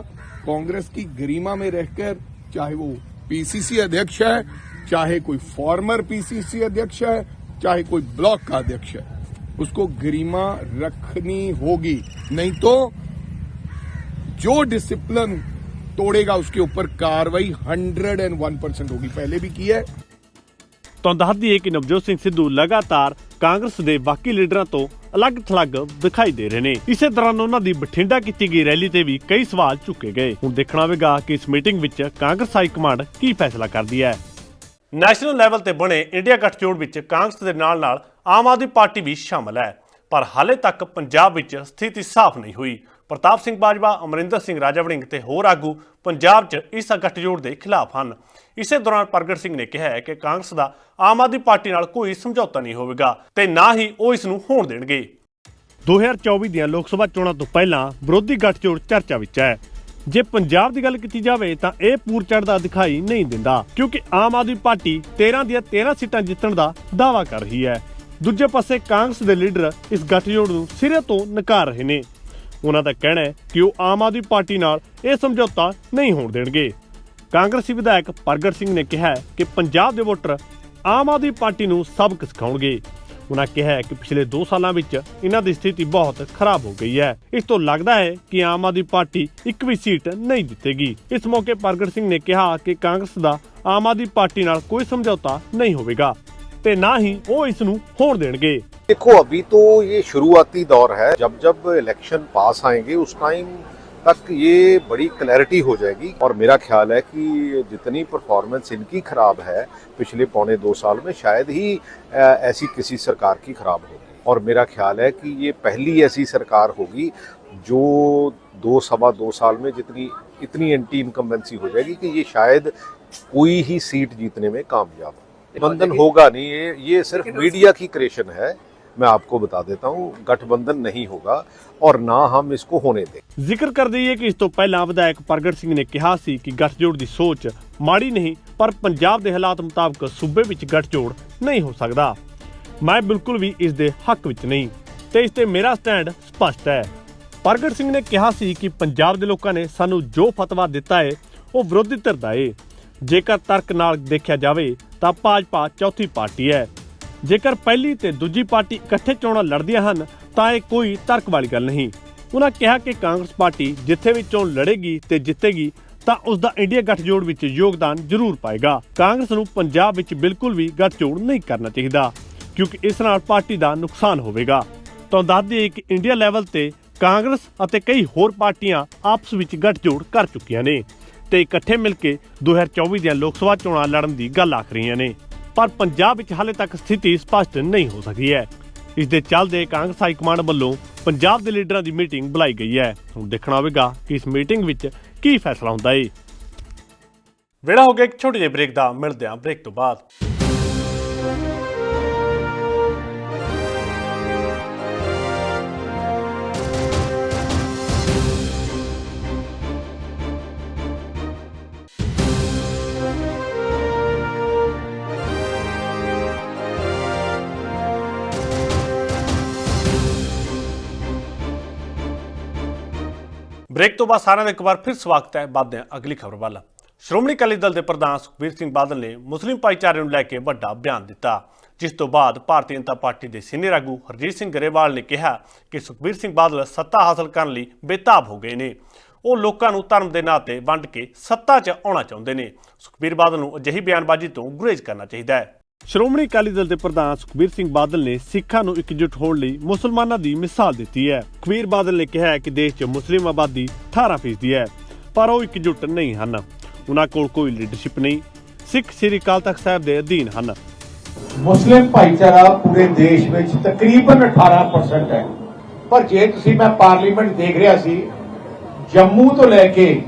Speaker 6: कांग्रेस की गरिमा में रहकर चाहे वो पीसीसी अध्यक्ष है, चाहे कोई फॉर्मर पीसीसी अध्यक्ष है, चाहे कोई ब्लॉक का अध्यक्ष है। उसको गरिमा रखनी होगी नहीं तो जो डिसिप्लिन तोड़ेगा उसके ऊपर कार्रवाई 101 परसेंट होगी पहले भी की है
Speaker 1: ਤੁਹਾਨੂੰ ਦੱਸ ਦਈਏ ਕਿ ਨਵਜੋਤ ਸਿੰਘ ਸਿੱਧੂ ਲਗਾਤਾਰ ਕਾਂਗਰਸ ਦੇ ਬਾਕੀ ਲੀਡਰਾਂ ਤੋਂ ਅਲੱਗ-ਥਲੱਗ ਦਿਖਾਈ ਦੇ ਰਹੇ ਨੇ ਇਸੇ ਦੌਰਾਨ ਉਹਨਾਂ ਦੀ ਬਠਿੰਡਾ ਕੀਤੀ ਗਈ ਰੈਲੀ ਤੇ ਵੀ ਕਈ ਸਵਾਲ ਚੁੱਕੇ ਗਏ ਹੁਣ ਦੇਖਣਾ ਹੋਵੇਗਾ ਕਿ ਇਸ ਮੀਟਿੰਗ ਵਿੱਚ ਕਾਂਗਰਸ ਹਾਈ ਕਮਾਂਡ ਕੀ ਫੈਸਲਾ ਕਰਦੀ ਹੈ ਨੈਸ਼ਨਲ ਲੈਵਲ ਤੇ ਬਣੇ ਇੰਡੀਆ ਗੱਠਜੋੜ ਵਿੱਚ ਕਾਂਗਰਸ ਦੇ ਨਾਲ-ਨਾਲ ਆਮ ਆਦਮੀ ਪਾਰਟੀ ਵੀ ਸ਼ਾਮਲ ਹੈ। ਪਰ ਹਾਲੇ ਤੱਕ ਪੰਜਾਬ ਵਿੱਚ ਸਥਿਤੀ ਸਾਫ਼ ਨਹੀਂ ਹੋਈ। ਪ੍ਰਤਾਪ ਸਿੰਘ ਬਾਜਵਾ, ਅਮਰਿੰਦਰ ਸਿੰਘ ਰਾਜਾ ਤੇ ਹੋਰ ਆਗੂ ਪੰਜਾਬ 'ਚ ਇਸ ਗੱਠਜੋੜ ਦੇ ਖਿਲਾਫ ਹਨ। ਇਸੇ ਦੌਰਾਨ ਪ੍ਰਗਟ ਸਿੰਘ ਨੇ ਕਿਹਾ ਹੈ ਕਿ ਕਾਂਗਰਸ ਦਾ ਆਮ ਆਦਮੀ ਪਾਰਟੀ ਨਾਲ ਕੋਈ ਸਮਝੌਤਾ ਨਹੀਂ ਹੋਵੇਗਾ ਤੇ ਨਾ ਹੀ ਉਹ ਇਸ ਨੂੰ ਹੋਣ ਦੇਣਗੇ। 2024 ਦੀਆਂ ਲੋਕ ਸਭਾ ਚੋਣਾਂ ਤੋਂ ਪਹਿਲਾਂ ਵਿਰੋਧੀ ਗੱਠਜੋੜ ਚਰਚਾ ਵਿੱਚ ਹੈ। ਜੇ ਪੰਜਾਬ ਦੀ ਗੱਲ ਕੀਤੀ ਜਾਵੇ ਤਾਂ ਇਹ ਪੂਰ ਚੜ੍ਹਦਾ ਦਿਖਾਈ ਨਹੀਂ ਦਿੰਦਾ, ਕਿਉਂਕਿ ਆਮ ਆਦਮੀ ਪਾਰਟੀ 13 ਦੀਆਂ 13 ਸੀਟਾਂ ਜਿੱਤਣ ਦਾ ਦਾਅਵਾ ਕਰ ਰਹੀ ਹੈ। ਦੂਜੇ ਪਾਸੇ ਕਾਂਗਰਸ ਦੇ ਲੀਡਰ ਇਸ ਗੱਠਜੋੜ ਨੂੰ ਸਿਰੇ ਤੋਂ ਨਕਾਰ ਰਹੇ ਨੇ। ਉਹਨਾਂ ਦਾ ਕਹਿਣਾ ਹੈ ਕਿ ਉਹ ਆਮ ਆਦਮੀ ਪਾਰਟੀ ਨਾਲ ਇਹ ਸਮਝੌਤਾ ਨਹੀਂ ਹੋਣ ਦੇਣਗੇ। ਕਾਂਗਰਸੀ ਵਿਧਾਇਕ ਪ੍ਰਗਟ ਸਿੰਘ ਨੇ ਕਿਹਾ ਕਿ ਪੰਜਾਬ ਦੇ ਵੋਟਰ ਆਮ ਆਦਮੀ ਪਾਰਟੀ ਨੂੰ ਸਬਕ ਸਿਖਾਉਣਗੇ। ਉਹਨਾਂ ਕਿਹਾ ਕਿ ਪਿਛਲੇ 2 ਸਾਲਾਂ ਵਿੱਚ ਇਹਨਾਂ ਦੀ ਸਥਿਤੀ ਬਹੁਤ ਖਰਾਬ ਹੋ ਗਈ ਹੈ। ਇਸ ਤੋਂ ਲੱਗਦਾ ਹੈ ਕਿ ਆਮ ਆਦਮੀ ਪਾਰਟੀ ਇੱਕ ਵੀ ਸੀਟ ਨਹੀਂ ਜਿੱਤੇਗੀ। ਇਸ ਮੌਕੇ ਪ੍ਰਗਟ ਸਿੰਘ ਨੇ ਕਿਹਾ ਕਿ ਕਾਂਗਰਸ ਦਾ ਆਮ ਆਦਮੀ ਪਾਰਟੀ ਨਾਲ ਕੋਈ ਸਮਝੌਤਾ ਨਹੀਂ ਹੋਵੇਗਾ। ਤੇ ਨਾ ਹੀ ਉਹ ਇਸ ਨੂੰ ਹੋਣ ਦੇਣਗੇ
Speaker 4: देखो अभी तो ये शुरुआती दौर है जब जब इलेक्शन पास आएंगे उस टाइम तक ये बड़ी क्लैरिटी हो जाएगी और मेरा ख्याल है कि जितनी परफॉर्मेंस इनकी खराब है पिछले पौने दो साल में शायद ही अ, ऐसी किसी सरकार की खराब होगी और मेरा ख्याल है कि ये पहली ऐसी सरकार होगी जो दो सवा दो साल में जितनी इतनी एंटी इनकम्बेंसी हो जाएगी कि ये शायद कोई ही सीट जीतने में कामयाब हो गठबंधन होगा नहीं ये ये सिर्फ मीडिया की क्रिएशन है मैं आपको बता देता हूँ गठबंधन नहीं होगा और ना हम इसको होने दें
Speaker 1: ਜ਼ਿਕਰ ਕਰ ਦਈਏ ਕਿ ਇਸ ਤੋਂ ਪਹਿਲਾਂ ਵਿਧਾਇਕ ਪ੍ਰਗਟ ਸਿੰਘ ਨੇ ਕਿਹਾ ਸੀ ਕਿ ਗੱਠਜੋੜ ਦੀ ਸੋਚ ਮਾੜੀ ਨਹੀਂ ਪਰ ਪੰਜਾਬ ਦੇ ਹਾਲਾਤ ਮੁਤਾਬਕ ਸੂਬੇ ਵਿੱਚ ਗੱਠਜੋੜ ਨਹੀਂ ਹੋ ਸਕਦਾ ਮੈਂ ਬਿਲਕੁਲ ਵੀ ਇਸ ਦੇ ਹੱਕ ਵਿੱਚ ਨਹੀਂ ਤੇ ਇਸ ਤੇ ਮੇਰਾ ਸਟੈਂਡ ਸਪਸ਼ਟ ਹੈ ਪ੍ਰਗਟ ਸਿੰਘ ਨੇ ਕਿਹਾ ਸੀ ਕਿ ਪੰਜਾਬ ਦੇ ਲੋਕਾਂ ਨੇ ਸਾਨੂੰ ਜੋ ਫਤਵਾ ਦਿੱਤਾ ਹੈ ਉਹ ਵਿਰੋਧੀ ਧਿਰ ਦਾ ਹੈ ਜੇਕਰ ਤਰਕ ਨਾਲ ਦੇਖਿਆ ਜਾਵੇ ਤਾਂ ਭਾਜਪਾ ਚੌਥੀ ਪਾਰਟੀ ਹੈ। ਜੇਕਰ ਪਹਿਲੀ ਤੇ ਦੂਜੀ ਪਾਰਟੀ ਇਕੱਠੇ ਚੋਣਾਂ ਲੜਦੀਆਂ ਹਨ, ਤਾਂ ਇਹ ਕੋਈ ਤਰਕ ਵਾਲੀ ਗੱਲ ਨਹੀਂ। ਉਹਨਾਂ ਕਿਹਾ ਕਿ ਕਾਂਗਰਸ ਪਾਰਟੀ ਜਿੱਥੇ ਵੀ ਚੋਣ ਲੜੇਗੀ ਤੇ ਜਿੱਤੇਗੀ, ਤਾਂ ਉਸ ਦਾ ਇੰਡੀਆ ਗੱਠਜੋੜ ਵਿੱਚ ਯੋਗਦਾਨ ਜ਼ਰੂਰ ਪਾਏਗਾ। ਕਾਂਗਰਸ ਨੂੰ ਪੰਜਾਬ ਵਿੱਚ ਬਿਲਕੁਲ ਵੀ ਗੱਠਜੋੜ ਨਹੀਂ ਕਰਨਾ ਚਾਹੀਦਾ, ਕਿਉਂਕਿ ਇਸ ਨਾਲ ਪਾਰਟੀ ਦਾ ਨੁਕਸਾਨ ਹੋਵੇਗਾ। ਤਾਂ ਦੱਸ ਕਿ ਇੰਡੀਆ ਲੈਵਲ ਤੇ ਕਾਂਗਰਸ ਅਤੇ ਕਈ ਹੋਰ ਪਾਰਟੀਆਂ ਆਪਸ ਵਿੱਚ ਗੱਠਜੋੜ ਕਰ ਚੁੱਕੀਆਂ ਨੇ। ਤੇ ਇਕੱਠੇ ਮਿਲ ਕੇ 2024 ਦੀਆਂ ਲੋਕ ਸਭਾ ਚੋਣਾਂ ਲੜਨ ਦੀ ਗੱਲ ਆਖ ਰਹੀਆਂ ਨੇ। ਪਰ ਪੰਜਾਬ ਵਿੱਚ ਹਾਲੇ ਤੱਕ ਸਥਿਤੀ ਸਪਸ਼ਟ ਨਹੀਂ ਹੋ ਸਕੀ ਹੈ। ਇਸ ਦੇ ਚੱਲਦੇ ਕਾਂਗਰਸ ਹਾਈ ਕਮਾਂਡ ਵੱਲੋਂ ਪੰਜਾਬ ਦੇ ਲੀਡਰਾਂ ਦੀ ਮੀਟਿੰਗ ਬੁਲਾਈ ਗਈ ਹੈ। ਹੁਣ ਦੇਖਣਾ ਹੋਵੇਗਾ ਕਿ ਇਸ ਮੀਟਿੰਗ ਵਿੱਚ ਕੀ ਫੈਸਲਾ ਹੁੰਦਾ ਹੈ। ਵੇਲਾ ਹੋ ਗਿਆ ਇੱਕ ਛੋਟੇ ਜਿਹੇ ਬ੍ਰੇਕ ਦਾ, ਮਿਲਦੇ ਹਾਂ ਬ੍ਰੇਕ ਤੋਂ ਬਾਅਦ। ਤੋਂ ਬਾਅਦ ਸਾਰਿਆਂ ਦਾ ਇੱਕ ਵਾਰ ਫਿਰ ਸਵਾਗਤ ਹੈ। ਬਾਅਦ ਦੇ ਅਗਲੀ ਖਬਰ ਵੱਲ। ਸ਼੍ਰੋਮਣੀ ਅਕਾਲੀ ਦਲ ਦੇ ਪ੍ਰਧਾਨ ਸੁਖਬੀਰ ਸਿੰਘ ਬਾਦਲ ਨੇ ਮੁਸਲਿਮ ਭਾਈਚਾਰੇ ਨੂੰ ਲੈ ਕੇ ਵੱਡਾ ਬਿਆਨ ਦਿੱਤਾ। ਜਿਸ ਤੋਂ ਬਾਅਦ ਭਾਰਤੀ ਜਨਤਾ ਪਾਰਟੀ ਦੇ ਸੀਨੀਅਰ ਆਗੂ ਹਰਜੀਤ ਸਿੰਘ ਗਰੇਵਾਲ ਨੇ ਕਿਹਾ ਕਿ ਸੁਖਬੀਰ ਸਿੰਘ ਬਾਦਲ ਸੱਤਾ ਹਾਸਲ ਕਰਨ ਲਈ ਬੇਤਾਬ ਹੋ ਗਏ ਨੇ। ਉਹ ਲੋਕਾਂ ਨੂੰ ਧਰਮ ਦੇ ਨਾਂ ਤੇ ਵੰਡ ਕੇ ਸੱਤਾ 'ਚ ਆਉਣਾ ਚਾਹੁੰਦੇ ਨੇ। ਸੁਖਬੀਰ ਬਾਦਲ ਨੂੰ ਅਜਿਹੀ ਬਿਆਨਬਾਜ਼ੀ ਤੋਂ ਗੁਰੇਜ਼ ਕਰਨਾ ਚਾਹੀਦਾ ਹੈ। ਸ਼੍ਰੋਮਣੀ ਅਕਾਲੀ ਦਲ ਦੇ ਪ੍ਰਧਾਨ ਸੁਖਬੀਰ ਸਿੰਘ ਬਾਦਲ ਨੇ ਸਿੱਖਾਂ ਨੂੰ ਇਕਜੁੱਟ ਹੋਣ ਲਈ ਮੁਸਲਮਾਨਾਂ ਦੀ ਮਿਸਾਲ ਦਿੱਤੀ ਹੈ। ਸੁਖਬੀਰ ਬਾਦਲ ਨੇ ਕਿਹਾ ਕਿ ਦੇਸ਼ 'ਚ ਮੁਸਲਿਮ ਆਬਾਦੀ 18% ਹੈ, ਪਰ ਉਹ ਇਕਜੁੱਟ ਨਹੀਂ ਹਨ। ਉਹਨਾਂ ਕੋਲ ਕੋਈ ਲੀਡਰਸ਼ਿਪ ਨਹੀਂ। ਸਿੱਖ ਸ੍ਰੀ ਅਕਾਲ ਤਖਤ ਸਾਹਿਬ ਦੇ ਅਧੀਨ ਹਨ।
Speaker 5: ਮੁਸਲਿਮ ਭਾਈਚਾਰਾ ਪੂਰੇ ਦੇਸ਼ ਵਿੱਚ ਤਕਰੀਬਨ 18% ਹੈ ਪਰ ਜੇ ਤੁਸੀਂ ਮੈਂ ਪਾਰਲੀਮੈਂਟ ਦੇਖ ਰਿਹਾ ਸੀ, ਜੰਮੂ ਤੋਂ ਲੈ ਕੇ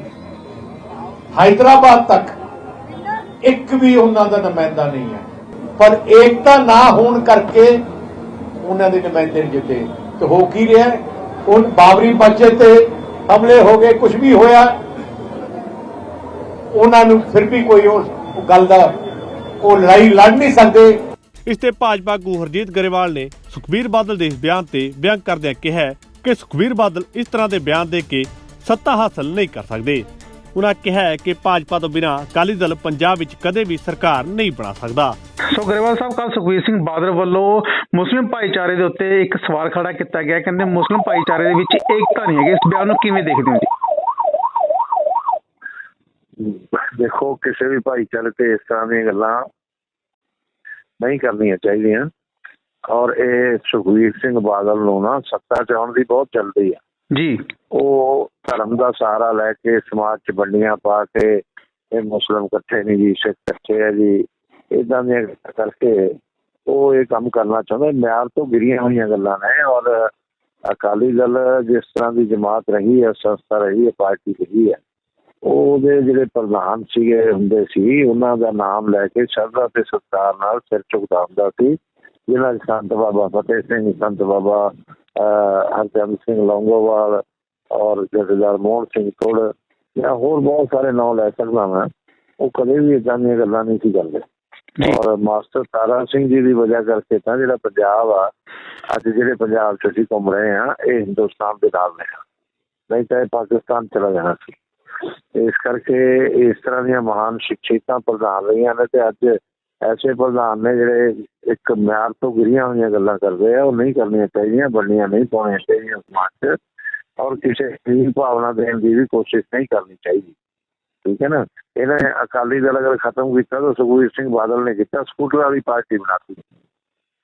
Speaker 5: ਹైదరాబాద్ ਤੱਕ ਇੱਕ ਵੀ ਉਹਨਾਂ ਦਾ ਨੁਮਾਇੰਦਾ ਨਹੀਂ ਹੈ ਪਰ ਏਕਤਾ ਨਾ ਹੋਣ ਕਰਕੇ ਉਹਨਾਂ ਦੇ ਨੁਮਾਇੰਦੇ ਜਿੱਤੇ। ਤੇ ਹੋ ਕੀ ਰਿਹਾ? ਉਹ ਬਾਬਰੀ ਮਸਜਿਦ ਤੇ ਹਮਲੇ ਹੋ ਗਏ ਕੁਝ ਵੀ ਹੋਇਆ, ਉਹਨਾਂ ਨੂੰ ਫਿਰ ਵੀ ਕੋਈ ਉਸ ਗੱਲ ਦਾ ਉਹ ਲੜਾਈ ਲੜ ਨਹੀਂ ਸਕਦੇ।
Speaker 1: ਇਸ ਤੇ ਭਾਜਪਾ ਆਗੂ ਹਰਜੀਤ ਗਰੇਵਾਲ ਨੇ ਸੁਖਬੀਰ ਬਾਦਲ ਦੇ ਇਸ ਬਿਆਨ ਤੇ ਬਿਆਨ ਕਰਦਿਆਂ ਕਿਹਾ ਕਿ ਸੁਖਬੀਰ ਬਾਦਲ ਇਸ ਤਰ੍ਹਾਂ ਦੇ ਬਿਆਨ ਦੇ ਕੇ ਸੱਤਾ ਹਾਸਲ ਨਹੀਂ ਕਰ ਸਕਦੇ। ਉਹਨਾਂ ਕਿਹਾ ਹੈ ਕਿ ਭਾਜਪਾ ਤੋਂ ਬਿਨਾਂ ਅਕਾਲੀ ਦਲ ਪੰਜਾਬ ਵਿੱਚ ਕਦੇ ਵੀ ਸਰਕਾਰ ਨਹੀਂ ਬਣਾ ਸਕਦਾ।
Speaker 7: ਸੋ ਗਰੇਵਾਲ ਸਾਹਿਬ ਕੱਲ ਸੁਖਬੀਰ ਸਿੰਘ ਬਾਦਲ ਵੱਲੋਂ ਮੁਸਲਿਮ ਭਾਈਚਾਰੇ ਦੇ ਉੱਤੇ ਇੱਕ ਸਵਾਲ ਖੜਾ ਕੀਤਾ ਗਿਆ। ਕਹਿੰਦੇ ਮੁਸਲਿਮ ਭਾਈਚਾਰੇ ਦੇ ਵਿੱਚ ਏਕਤਾ ਨਹੀਂ ਹੈਗੀ। ਇਸ ਬਿਆਨ ਨੂੰ ਕਿਵੇਂ ਦੇਖਦੇ ਹੋ ਜੀ?
Speaker 8: ਦੇਖੋ ਕਿਸੇ ਵੀ ਭਾਈਚਾਰੇ ਤੇ ਇਸ ਤਰ੍ਹਾਂ ਦੀਆਂ ਗੱਲਾਂ ਨਹੀਂ ਕਰਨੀਆਂ ਚਾਹੀਦੀਆਂ। ਔਰ ਇਹ ਸੁਖਵੀਰ ਸਿੰਘ ਬਾਦਲ ਨੂੰ ਨਾ ਸੱਤਾ ਚ ਆਉਣ ਦੀ ਬਹੁਤ ਜਲਦੀ ਹੈ
Speaker 7: ਜੀ।
Speaker 8: ਉਹ ਧਰਮ ਦਾ ਸਹਾਰਾ ਲੈ ਕੇ ਸਮਾਜ ਚ ਵੰਡੀਆਂ ਪਾ ਕੇ ਇਹ ਮੁਸਲਮ ਇਕੱਠੇ ਨਹੀਂ ਜੀ, ਸਿੱਖ ਇਕੱਠੇ ਹੈ ਜੀ। ਇਦਾਂ ਦੀਆਂ ਕਰਕੇ ਉਹ ਇਹ ਕੰਮ ਕਰਨਾ ਚਾਹੁੰਦਾ ਮਿਆਰ ਤੋਂ ਗਿਰੀਆਂ ਹੋਈਆਂ ਗੱਲਾਂ ਨੇ ਔਰ ਅਕਾਲੀ ਦਲ ਜਿਸ ਤਰ੍ਹਾਂ ਦੀ ਜਮਾਤ ਰਹੀ ਹੈ, ਸੰਸਥਾ ਰਹੀ ਹੈ, ਪਾਰਟੀ ਰਹੀ ਹੈ, ਉਹਦੇ ਜਿਹੜੇ ਪ੍ਰਧਾਨ ਸੀਗੇ ਹੁੰਦੇ ਸੀ, ਉਹਨਾਂ ਦਾ ਨਾਮ ਲੈ ਕੇ ਸ਼ਰਧਾ ਤੇ ਸਤਿਕਾਰ ਨਾਲ ਸਿਰ ਝੁਕਦਾ ਹੁੰਦਾ ਸੀ। ਜਿਨ੍ਹਾਂ 'ਚ ਸੰਤ ਬਾਬਾ ਫਤਿਹ ਸਿੰਘ ਸੰਤ ਬਾਬਾ ਹਰਚੰਦ ਸਿੰਘ ਲੌਂਗੋਵਾਲ ਔਰ ਜਥੇਦਾਰ ਮੋਹਨ ਸਿੰਘ ਤੋੜ ਜਾਂ ਹੋਰ ਬਹੁਤ ਸਾਰੇ ਨਾਮ ਲੈ ਸਕਦਾ ਮੈਂ ਉਹ ਕਦੇ ਵੀ ਇਦਾਂ ਦੀਆਂ ਗੱਲਾਂ ਨਹੀਂ ਸੀ ਕਰਦੇ ਔਰ ਮਾਸਟਰ ਤਾਰਾ ਸਿੰਘ ਜੀ ਦੀ ਵਜ੍ਹਾ ਕਰਕੇ ਤਾਂ ਜਿਹੜਾ ਪੰਜਾਬ ਆ ਅੱਜ ਜਿਹੜੇ ਪੰਜਾਬ 'ਚ ਅਸੀਂ ਘੁੰਮ ਰਹੇ ਆ ਇਹ ਹਿੰਦੁਸਤਾਨ ਦੇ ਨਾਲ ਨੇ ਨਹੀਂ ਤਾਂ ਪਾਕਿਸਤਾਨ ਚਲਾ ਜਾਣਾ ਸੀ ਇਸ ਕਰਕੇ ਇਸ ਤਰ੍ਹਾਂ ਦੀਆਂ ਮਹਾਨ ਸ਼ਿਕਸ਼ਿਤਾਂ ਪ੍ਰਧਾਨ ਰਹੀਆਂ ਨੇ ਤੇ ਅੱਜ ਐਸੇ ਪ੍ਰਧਾਨ ਨੇ ਜਿਹੜੇ ਇੱਕ ਮਿਆਰ ਤੋਂ ਗਿਰੀਆਂ ਹੋਈਆਂ ਗੱਲਾਂ ਕਰਦੇ ਆ ਉਹ ਨਹੀਂ ਕਰਨੀਆਂ ਚਾਹੀਦੀਆਂ ਬਣਨੀਆਂ ਨਹੀਂ ਪਾਉਣੀਆਂ ਚਾਹੀਦੀਆਂ ਸਮਾਜ 'ਚ ਔਰ ਕਿਸੇ ਦੀ ਭਾਵਨਾ ਦੇਣ ਦੀ ਵੀ ਕੋਸ਼ਿਸ਼ ਨਹੀਂ ਕਰਨੀ ਚਾਹੀਦੀ ਠੀਕ ਹੈ ਨਾ ਇਹਨਾਂ ਨੇ ਅਕਾਲੀ ਦਲ ਅਗਰ ਖਤਮ ਕੀਤਾ ਤਾਂ ਸੁਖਬੀਰ ਸਿੰਘ ਬਾਦਲ ਨੇ ਕੀਤਾ ਸਕੂਟਰ ਵਾਲੀ ਪਾਰਟੀ ਬਣਾਤੀ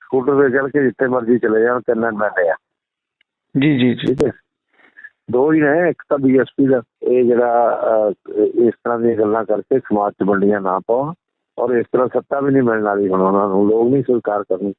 Speaker 8: ਸਕੂਟਰ ਤੇ ਚੱਲ ਕੇ ਜਿੱਥੇ ਮਰਜ਼ੀ ਚਲੇ ਜਾਣ ਤਿੰਨ ਐਮਐਲਏ ਆ
Speaker 7: ਜੀ ਜੀ ਜੀ
Speaker 8: ਠੀਕ ਹੈ ਦੋ ਹੀ ਨੇ ਇੱਕ ਤਾਂ ਬੀਐਸਪੀ ਦਾ ਇਹ ਜਿਹੜਾ ਅਹ, ਇਸ ਤਰ੍ਹਾਂ ਦੀਆਂ ਗੱਲਾਂ ਕਰਕੇ ਸਮਾਜ 'ਚ ਵੰਡੀਆਂ ਨਾ ਪਾਉਣ ਔਰ ਇਸ ਤਰ੍ਹਾਂ ਸੱਤਾ ਵੀ ਨਹੀਂ ਮਿਲਣ ਵਾਲੀ ਹੁਣ ਉਹਨਾਂ ਨੂੰ, ਲੋਕ ਨਹੀਂ ਸਵੀਕਾਰ ਕਰਨੀ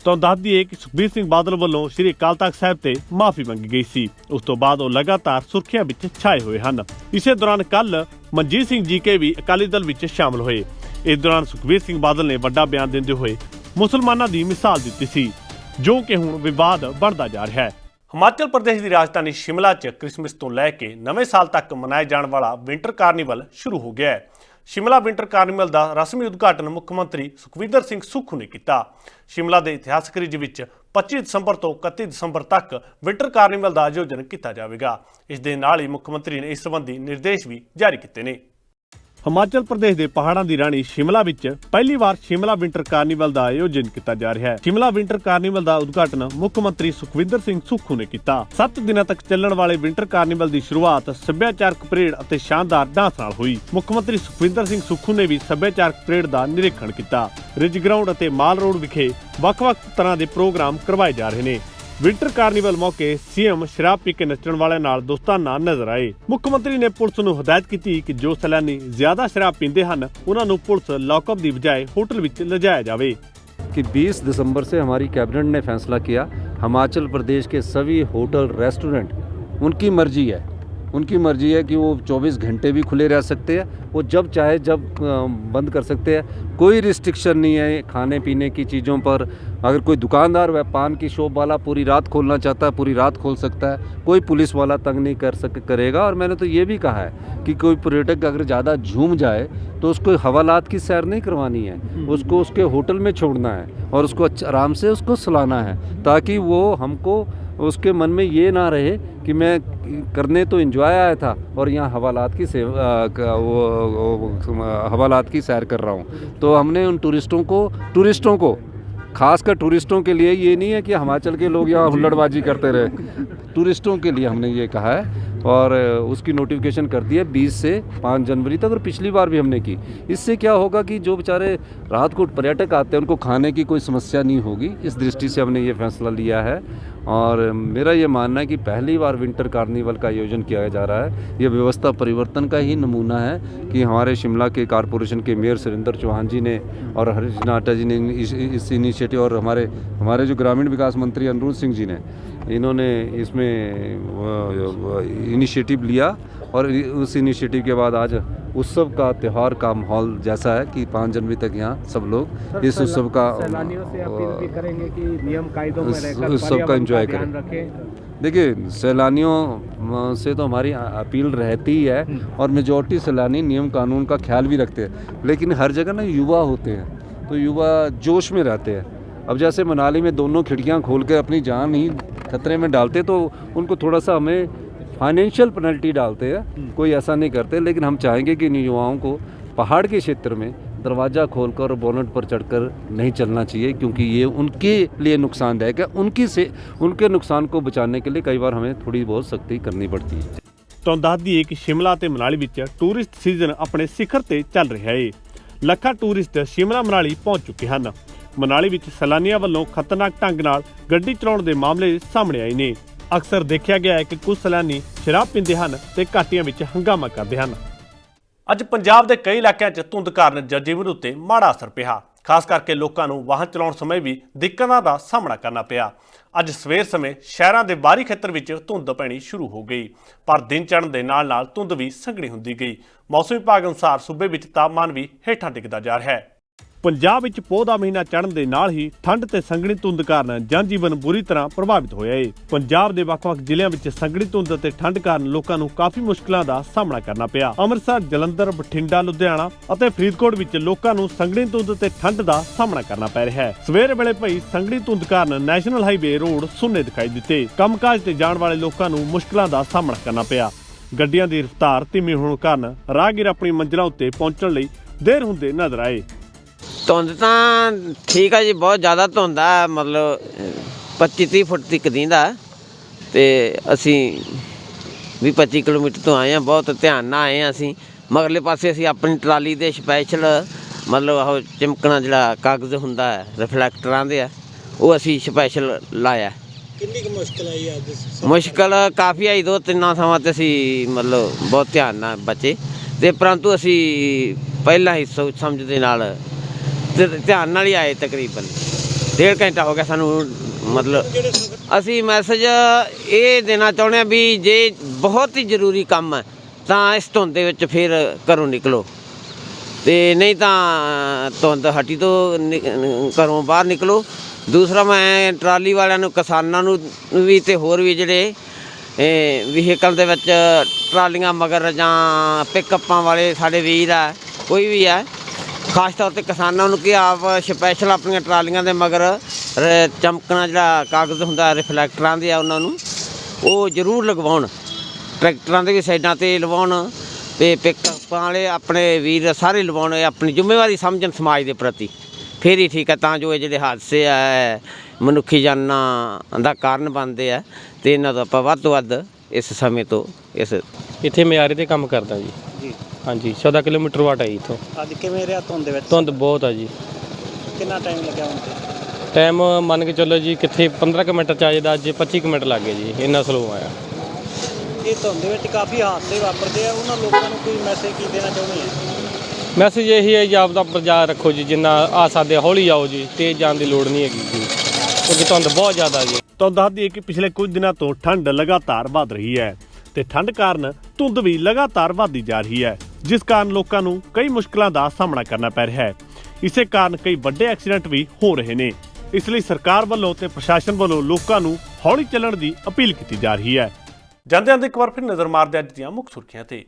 Speaker 1: ਤੁਹਾਨੂੰ ਦੱਸ ਦਈਏ ਕਿ ਸੁਖਬੀਰ ਸਿੰਘ ਬਾਦਲ ਵੱਲੋਂ ਸ੍ਰੀ ਅਕਾਲ ਤਖਤ ਸਾਹਿਬ ਤੇ ਮਾਫੀ ਮੰਗੀ ਗਈ ਸੀ। ਉਸ ਤੋਂ ਬਾਅਦ ਉਹ ਲਗਾਤਾਰ ਸੁਰਖੀਆਂ ਵਿੱਚ ਛਾਏ ਹੋਏ ਹਨ। ਇਸੇ ਦੌਰਾਨ ਕੱਲ ਮਨਜੀਤ ਸਿੰਘ ਜੀਕੇ ਵੀ ਅਕਾਲੀ ਦਲ ਵਿੱਚ ਸ਼ਾਮਲ ਹੋਏ। ਇਸ ਦੌਰਾਨ ਸੁਖਬੀਰ ਸਿੰਘ ਬਾਦਲ ਨੇ ਵੱਡਾ ਬਿਆਨ ਦਿੰਦੇ ਹੋਏ ਮੁਸਲਮਾਨਾਂ ਦੀ ਮਿਸਾਲ ਦਿੱਤੀ ਸੀ, ਜੋ ਕਿ ਹੁਣ ਵਿਵਾਦ ਬਣਦਾ ਜਾ ਰਿਹਾ ਹੈ। ਹਿਮਾਚਲ ਪ੍ਰਦੇਸ਼ ਦੀ ਰਾਜਧਾਨੀ ਸ਼ਿਮਲਾ 'ਚ ਕ੍ਰਿਸਮਸ ਤੋਂ ਲੈ ਕੇ ਨਵੇਂ ਸਾਲ ਤੱਕ ਮਨਾਇਆ ਜਾਣ ਵਾਲਾ ਵਿੰਟਰ ਕਾਰਨੀਵਲ ਸ਼ੁਰੂ ਹੋ ਗਿਆ ਹੈ। ਸ਼ਿਮਲਾ ਵਿੰਟਰ ਕਾਰਨੀਵਲ ਦਾ ਰਸਮੀ ਉਦਘਾਟਨ ਮੁੱਖ ਮੰਤਰੀ ਸੁਖਵਿੰਦਰ ਸਿੰਘ ਸੁੱਖੂ ਨੇ ਕੀਤਾ। ਸ਼ਿਮਲਾ ਦੇ ਇਤਿਹਾਸਕ ਰਿਜ ਵਿੱਚ 25 ਦਸੰਬਰ ਤੋਂ 31 ਦਸੰਬਰ ਤੱਕ ਵਿੰਟਰ ਕਾਰਨੀਵਲ ਦਾ ਆਯੋਜਨ ਕੀਤਾ ਜਾਵੇਗਾ। ਇਸ ਦੇ ਨਾਲ ਹੀ ਮੁੱਖ ਮੰਤਰੀ ਨੇ ਇਸ ਸੰਬੰਧੀ ਨਿਰਦੇਸ਼ ਵੀ ਜਾਰੀ ਕੀਤੇ ਨੇ। ਹਿਮਾਚਲ ਪ੍ਰਦੇਸ਼ ਦੇ ਪਹਾੜਾਂ ਦੀ ਰਾਣੀ ਸ਼ਿਮਲਾ ਵਿੱਚ ਪਹਿਲੀ ਵਾਰ ਸ਼ਿਮਲਾ ਵਿੰਟਰ ਕਾਰਨੀਵਲ ਦਾ ਆਯੋਜਨ ਕੀਤਾ ਜਾ ਰਿਹਾ ਹੈ। ਸ਼ਿਮਲਾ ਵਿੰਟਰ ਕਾਰਨੀਵਲ ਦਾ ਉਦਘਾਟਨ ਮੁੱਖ ਮੰਤਰੀ ਸੁਖਵਿੰਦਰ ਸਿੰਘ ਸੁੱਖੂ ਨੇ ਕੀਤਾ। 7 ਦਿਨਾਂ ਤੱਕ ਚੱਲਣ ਵਾਲੇ ਵਿੰਟਰ ਕਾਰਨੀਵਲ ਦੀ ਸ਼ੁਰੂਆਤ ਸੱਭਿਆਚਾਰਕ ਪਰੇਡ ਅਤੇ ਸ਼ਾਨਦਾਰ ਡਾਂਸ ਨਾਲ ਹੋਈ। ਮੁੱਖ ਮੰਤਰੀ ਸੁਖਵਿੰਦਰ ਸਿੰਘ ਸੁੱਖੂ ਨੇ ਵੀ ਸੱਭਿਆਚਾਰਕ ਪਰੇਡ ਦਾ ਨਿਰੀਖਣ ਕੀਤਾ। ਰਿਜ ਗਰਾਊਂਡ ਅਤੇ ਮਾਲ ਰੋਡ ਵਿਖੇ ਵੱਖ-ਵੱਖ ਤਰ੍ਹਾਂ ਦੇ ਪ੍ਰੋਗਰਾਮ ਕਰਵਾਏ ਜਾ ਰਹੇ ਨੇ। ਵਿੰਟਰ ਕਾਰਨੀਵਲ ਮੌਕੇ ਸੀਐਮ ਸ਼ਰਾਬ ਪੀ ਕੇ ਨੱਚਣ ਵਾਲਿਆਂ ਨਾਲ ਦੋਸਤਾਨਾ ਨਜ਼ਰ ਆਏ ਮੁੱਖ ਮੰਤਰੀ ਨੇ ਪੁਲਿਸ ਨੂੰ ਹਦਾਇਤ ਕੀਤੀ ਕਿ ਜੋ ਸੈਲਾਨੀ ਜ਼ਿਆਦਾ ਸ਼ਰਾਬ ਪੀਂਦੇ ਹਨ ਉਹਨਾਂ ਨੂੰ ਪੁਲਿਸ ਲੌਕਅਪ ਦੀ ਬਜਾਏ ਹੋਟਲ ਵਿੱਚ ਲਿਜਾਇਆ ਜਾਵੇ
Speaker 9: कि 20 दिसंबर से हमारी कैबिनेट ने फैसला किया हिमाचल प्रदेश के सभी होटल रेस्टोरेंट उनकी मर्जी है उनकी मर्ज़ी है कि वो 24 घंटे भी खुले रह सकते हैं। वो जब चाहे, जब बंद कर सकते हैं। कोई रिस्ट्रिक्शन नहीं है खाने पीने की चीज़ों पर। अगर कोई दुकानदार व पान की शॉप वाला पूरी रात खोलना चाहता है, पूरी रात खोल सकता है। कोई पुलिस वाला तंग नहीं कर सक, करेगा। और मैंने तो ये भी कहा है कि कोई पर्यटक अगर ज़्यादा झूम जाए तो उसको हवालात की सैर नहीं करवानी है। उसको उसके होटल में छोड़ना है और उसको अच्छा- आराम से उसको सलाना है, ताकि वो हमको उसके मन में ये ना रहे कि मैं करने तो एंजॉय आया था और यहाँ हवालात की वो, वो हवालात की सैर कर रहा हूँ। तो हमने उन टूरिस्टों को टूरिस्टों को खासकर टूरिस्टों के लिए ये नहीं है कि हिमाचल के लोग यहाँ हुल्लड़बाजी करते रहे। टूरिस्टों के लिए हमने ये कहा है और उसकी नोटिफिकेशन कर दी है 20 से 5 जनवरी तक और पिछली बार भी हमने की। इससे क्या होगा कि जो बेचारे रात को पर्यटक आते हैं उनको खाने की कोई समस्या नहीं होगी। इस दृष्टि से हमने ये फैसला लिया है और मेरा ये मानना है कि पहली बार विंटर कार्निवल का आयोजन किया जा रहा है। ये व्यवस्था परिवर्तन का ही नमूना है कि हमारे शिमला के कारपोरेशन के मेयर सुरेंद्र चौहान जी ने और हरीश नाटा जी ने इस, इस इनिशिएटिव और हमारे हमारे जो ग्रामीण विकास मंत्री अनुरूध सिंह जी ने इन्होंने इसमें इनिशिएटिव लिया और उस इनिशिएटिव के बाद आज उत्सव का त्यौहार का माहौल जैसा है कि पाँच जनवरी तक यहाँ सब लोग इस उत्सव का
Speaker 10: करेंगे कि ध्यान
Speaker 9: करें। देखिए सैलानियों से तो हमारी अपील रहती ही है और मेजोरिटी सैलानी नियम कानून का ख्याल भी रखते हैं। लेकिन हर जगह ना युवा होते हैं तो युवा जोश में रहते हैं। अब जैसे मनाली में दोनों खिड़कियाँ खोल कर अपनी जान ही खतरे में डालते तो उनको थोड़ा सा हमें फाइनेंशियल पेनल्टी डालते हैं कोई ऐसा नहीं करते लेकिन हम चाहेंगे कि इन युवाओं को पहाड़ के क्षेत्र में दरवाज़ा खोलकर बोनट पर चढ़कर नहीं चलना चाहिए क्योंकि ये उनके लिए नुकसानदायक है उनकी से उनके नुकसान को बचाने के लिए कई बार हमें थोड़ी बहुत सख्ती करनी पड़ती है
Speaker 1: ਤੁਹਾਨੂੰ ਦੱਸ ਦਈਏ ਕਿ ਸ਼ਿਮਲਾ ਤੇ ਮਨਾਲੀ ਵਿੱਚ ਟੂਰਿਸਟ ਸੀਜ਼ਨ ਆਪਣੇ ਸਿਖਰ ਤੇ ਚੱਲ ਰਿਹਾ ਏ ਲੱਖਾਂ ਟੂਰਿਸਟ ਸ਼ਿਮਲਾ ਮਨਾਲੀ ਪਹੁੰਚ ਚੁੱਕੇ ਹਨ ਮਨਾਲੀ ਵਿੱਚ ਸੈਲਾਨੀਆਂ ਵੱਲੋਂ ਖਤਰਨਾਕ ਢੰਗ ਨਾਲ ਗੱਡੀ ਚਲਾਉਣ ਦੇ ਮਾਮਲੇ ਸਾਹਮਣੇ ਆਏ ਨੇ ਅਕਸਰ ਦੇਖਿਆ ਗਿਆ ਹੈ ਕਿ ਕੁਝ ਸੈਲਾਨੀ ਸ਼ਰਾਬ ਪੀਂਦੇ ਹਨ ਤੇ ਘਾਟੀਆਂ ਵਿੱਚ ਹੰਗਾਮਾ ਕਰਦੇ ਹਨ। ਅੱਜ ਪੰਜਾਬ ਦੇ ਕਈ ਇਲਾਕਿਆਂ 'ਚ ਧੁੰਦ ਕਾਰਨ ਜਨਜੀਵਨ ਉੱਤੇ ਮਾੜਾ ਅਸਰ ਪਿਆ। ਖਾਸ ਕਰਕੇ ਲੋਕਾਂ ਨੂੰ ਵਾਹਨ ਚਲਾਉਣ ਸਮੇਂ ਵੀ ਦਿੱਕਤਾਂ ਦਾ ਸਾਹਮਣਾ ਕਰਨਾ ਪਿਆ। ਅੱਜ ਸਵੇਰ ਸਮੇਂ ਸ਼ਹਿਰਾਂ ਦੇ ਬਾਹਰੀ ਖੇਤਰ ਵਿੱਚ ਧੁੰਦ ਪੈਣੀ ਸ਼ੁਰੂ ਹੋ ਗਈ, ਪਰ ਦਿਨ ਚੜ੍ਹਨ ਦੇ ਨਾਲ-ਨਾਲ ਧੁੰਦ ਵੀ ਸੰਘਣੀ ਹੁੰਦੀ ਗਈ। ਮੌਸਮ ਵਿਭਾਗ ਅਨੁਸਾਰ ਸੂਬੇ ਵਿੱਚ ਤਾਪਮਾਨ ਵੀ ਹੇਠਾਂ ਡਿੱਗਦਾ ਜਾ ਰਿਹਾ ਹੈ। ਪੰਜਾਬ ਵਿੱਚ ਪੋਹ ਦਾ ਮਹੀਨਾ ਚੜ੍ਹਨ ਦੇ ਨਾਲ ਹੀ ਠੰਡ ਤੇ ਸੰਘਣੀ ਧੁੰਦ ਕਾਰਨ ਜਨਜੀਵਨ ਬੁਰੀ ਤਰ੍ਹਾਂ ਪ੍ਰਭਾਵਿਤ ਹੋਇਆ ਏ। ਪੰਜਾਬ ਦੇ ਵੱਖ-ਵੱਖ ਜ਼ਿਲ੍ਹਿਆਂ ਵਿੱਚ ਸੰਘਣੀ ਧੁੰਦ ਅਤੇ ਠੰਡ ਕਾਰਨ ਲੋਕਾਂ ਨੂੰ ਕਾਫੀ ਮੁਸ਼ਕਲਾਂ ਦਾ ਸਾਹਮਣਾ ਕਰਨਾ ਪਿਆ। ਅੰਮ੍ਰਿਤਸਰ, ਜਲੰਧਰ, ਬਠਿੰਡਾ, ਲੁਧਿਆਣਾ ਅਤੇ ਫਰੀਦਕੋਟ ਵਿੱਚ ਲੋਕਾਂ ਨੂੰ ਸੰਘਣੀ ਧੁੰਦ ਤੇ ਠੰਡ ਦਾ ਸਾਹਮਣਾ ਕਰਨਾ ਪੈ ਰਿਹਾ ਹੈ। ਸਵੇਰ ਵੇਲੇ ਭਈ ਸੰਘਣੀ ਧੁੰਦ ਕਾਰਨ ਨੈਸ਼ਨਲ ਹਾਈਵੇ ਰੋਡ ਸੁੰਨੇ ਦਿਖਾਈ ਦਿੱਤੇ। ਕੰਮਕਾਜ ਤੇ ਜਾਣ ਵਾਲੇ ਲੋਕਾਂ ਨੂੰ ਮੁਸ਼ਕਲਾਂ ਦਾ ਸਾਹਮਣਾ ਕਰਨਾ ਪਿਆ। ਗੱਡੀਆਂ ਦੀ ਰਫ਼ਤਾਰ ਧੀਮੀ ਹੋਣ ਕਾਰਨ ਰਾਹਗੀਰ ਆਪਣੀ ਮੰਜ਼ਿਲਾਂ ਉੱਤੇ ਪਹੁੰਚਣ ਲਈ ਦੇਰ ਹੁੰਦੇ ਨਜ਼ਰ ਆਏ।
Speaker 11: ਧੁੰਦ ਤਾਂ ਠੀਕ ਆ ਜੀ ਬਹੁਤ ਜ਼ਿਆਦਾ ਧੁੰਦ ਆ ਮਤਲਬ 25 30 ਫੁੱਟ ਤੱਕ ਦੀਂਦਾ। ਤੇ ਅਸੀਂ ਵੀ 25 ਕਿਲੋਮੀਟਰ ਤੋਂ ਆਏ ਆ ਬਹੁਤ ਧਿਆਨ ਨਾਲ ਆਏ ਆ ਅਸੀਂ। ਮਗਰਲੇ ਪਾਸੇ ਅਸੀਂ ਆਪਣੀ ਟਰਾਲੀ ਦੇ ਸਪੈਸ਼ਲ ਮਤਲਬ ਉਹ ਚਮਕਣਾ ਜਿਹੜਾ ਕਾਗਜ਼ ਹੁੰਦਾ ਹੈ ਰਿਫਲੈਕਟਰਾਂ ਦੇ ਆ ਉਹ ਅਸੀਂ ਸਪੈਸ਼ਲ ਲਾਇਆ।
Speaker 10: ਕਿੰਨੀ ਕੁ ਮੁਸ਼ਕਲ ਆਈ ਅੱਜ?
Speaker 11: ਮੁਸ਼ਕਲ ਕਾਫੀ ਆਈ ਦੋ ਤਿੰਨਾਂ ਥਾਵਾਂ ਤੇ ਅਸੀਂ ਮਤਲਬ ਬਹੁਤ ਧਿਆਨ ਨਾਲ ਬਚੇ। ਤੇ ਪਰੰਤੂ ਅਸੀਂ ਪਹਿਲਾਂ ਹੀ ਸਮਝ ਦੇ ਨਾਲ ਧਿਆਨ ਨਾਲ ਹੀ ਆਏ ਤਕਰੀਬਨ। ਡੇਢ ਘੰਟਾ ਹੋ ਗਿਆ ਸਾਨੂੰ ਮਤਲਬ, ਅਸੀਂ ਮੈਸੇਜ ਇਹ ਦੇਣਾ ਚਾਹੁੰਦੇ ਹਾਂ ਵੀ ਜੇ ਬਹੁਤ ਹੀ ਜ਼ਰੂਰੀ ਕੰਮ ਹੈ, ਤਾਂ ਇਸ ਧੁੰਦ ਦੇ ਵਿੱਚ ਫਿਰ ਘਰੋਂ ਨਿਕਲੋ। ਤੇ ਨਹੀਂ ਤਾਂ ਧੁੰਦ ਹਟੀ ਤੋਂ ਨਿ- ਘਰੋਂ ਬਾਹਰ ਨਿਕਲੋ। ਦੂਸਰਾ ਮੈਂ ਟਰਾਲੀ ਵਾਲਿਆਂ ਨੂੰ, ਕਿਸਾਨਾਂ ਨੂੰ ਵੀ ਤੇ ਹੋਰ ਵੀ ਜਿਹੜੇ ਵਹੀਕਲ ਦੇ ਵਿੱਚ ਟਰਾਲੀਆਂ ਮਗਰ ਜਾਂ ਪਿਕਅਪਾਂ ਵਾਲੇ ਸਾਡੇ ਵੀਰ ਆ, ਕੋਈ ਵੀ ਆ ਖਾਸ ਤੌਰ ਤੇ ਕਿਸਾਨਾਂ ਨੂੰ ਕਿ ਆਪ ਸਪੈਸ਼ਲ ਆਪਣੀਆਂ ਟਰਾਲੀਆਂ ਦੇ ਮਗਰ ਚਮਕਣਾ ਜਿਹੜਾ ਕਾਗਜ਼ ਹੁੰਦਾ ਰਿਫਲੈਕਟਰਾਂ ਦੇ ਆ ਉਹਨਾਂ ਨੂੰ, ਉਹ ਜ਼ਰੂਰ ਲਗਵਾਉਣ। ਟਰੈਕਟਰਾਂ ਦੇ ਵੀ ਸਾਈਡਾਂ ਤੇ ਲਵਾਉਣ ਤੇ ਪਿਕਅਪਾਂ ਵਾਲੇ ਆਪਣੇ ਵੀਰ ਸਾਰੇ ਲਵਾਉਣ, ਇਹ ਆਪਣੀ ਜ਼ਿੰਮੇਵਾਰੀ ਸਮਝਣ ਸਮਾਜ ਦੇ ਪ੍ਰਤੀ। ਫੇਰ ਹੀ ਠੀਕ ਹੈ, ਤਾਂ ਜੋ ਇਹ ਜਿਹੜੇ ਹਾਦਸੇ ਆ ਮਨੁੱਖੀ ਜਾਨਾਂ ਦਾ ਕਾਰਨ ਬਣਦੇ ਆ, ਤੇ ਇਹਨਾਂ ਤੋਂ ਆਪਾਂ ਵੱਧ ਤੋਂ ਵੱਧ ਇਸ ਸਮੇਂ ਤੋਂ ਇਸ
Speaker 10: ਇੱਥੇ ਮਿਆਰੇ ਤੇ ਕੰਮ ਕਰਦਾ ਜੀ। ਹਾਂਜੀ 14 ਕਿਲੋਮੀਟਰ ਵਾਟ ਹੈ ਜੀ ਇੱਥੋਂ।
Speaker 12: ਅੱਜ ਕਿਵੇਂ ਰਿਹਾ ਧੁੰਦ ਦੇ ਵਿੱਚ?
Speaker 10: ਧੁੰਦ ਬਹੁਤ ਆ ਜੀ।
Speaker 12: ਕਿੰਨਾ ਟਾਈਮ ਲੱਗਿਆ ਹੁਣ ਤੇ?
Speaker 10: ਟਾਈਮ ਮੰਨ ਕੇ ਚੱਲੋ ਜੀ ਕਿੱਥੇ 15 ਕੁ ਮਿੰਟ ਚ ਆ ਜਾਂਦਾ ਅੱਜ 25 ਕੁ ਮਿੰਟ ਲੱਗ ਗਏ ਜੀ ਇੰਨਾ ਸਲੋ ਆਇਆ।
Speaker 12: ਇਹ ਧੁੰਦ ਦੇ ਵਿੱਚ ਕਾਫੀ ਹਾਦਸੇ ਵਾਪਰਦੇ ਆ ਉਹਨਾਂ ਲੋਕਾਂ ਨੂੰ ਕੋਈ ਮੈਸੇਜ ਕੀ ਦੇਣਾ ਚਾਹੁੰਦੇ ਆ?
Speaker 10: ਮੈਸੇਜ ਇਹੀ ਹੈ ਜੀ ਆਪ ਦਾ ਪ੍ਰਚਾਰ ਰੱਖੋ ਜੀ ਜਿੰਨਾ ਆ ਸਕਦੇ ਹੌਲੀ ਆਓ ਜੀ ਤੇਜ਼ ਜਾਣ ਦੀ ਲੋੜ ਨਹੀਂ ਹੈਗੀ ਜੀ ਕਿਉਂਕਿ ਧੁੰਦ ਬਹੁਤ ਜ਼ਿਆਦਾ ਜੀ।
Speaker 1: ਤਾਂ ਦੱਸ ਦਈਏ ਕਿ ਪਿਛਲੇ ਕੁਝ ਦਿਨਾਂ ਤੋਂ ਠੰਡ ਲਗਾਤਾਰ ਵਧ ਰਹੀ ਹੈ ਤੇ ਠੰਡ ਕਾਰਨ ਧੁੰਦ ਵੀ ਲਗਾਤਾਰ ਵਧਦੀ ਜਾ ਰਹੀ ਹੈ। ਜਿਸ ਕਾਰਨ ਲੋਕਾਂ ਨੂੰ ਕਈ ਮੁਸ਼ਕਲਾਂ ਦਾ ਸਾਹਮਣਾ ਕਰਨਾ ਪੈ ਰਿਹਾ ਹੈ। ਇਸੇ ਕਾਰਨ ਕਈ ਵੱਡੇ ਐਕਸੀਡੈਂਟ ਵੀ ਹੋ ਰਹੇ ਨੇ। ਇਸ ਲਈ ਸਰਕਾਰ ਵੱਲੋਂ ਤੇ ਪ੍ਰਸ਼ਾਸਨ ਵੱਲੋਂ ਲੋਕਾਂ ਨੂੰ ਹੌਲੀ ਚੱਲਣ ਦੀ ਅਪੀਲ ਕੀਤੀ ਜਾ ਰਹੀ ਹੈ। ਜਾਂਦੇ ਜਾਂਦੇ ਇੱਕ ਵਾਰ ਫਿਰ ਨਜ਼ਰ ਮਾਰਦੇ ਅੱਜ ਦੀਆਂ ਮੁੱਖ ਸੁਰਖੀਆਂ ਤੇ।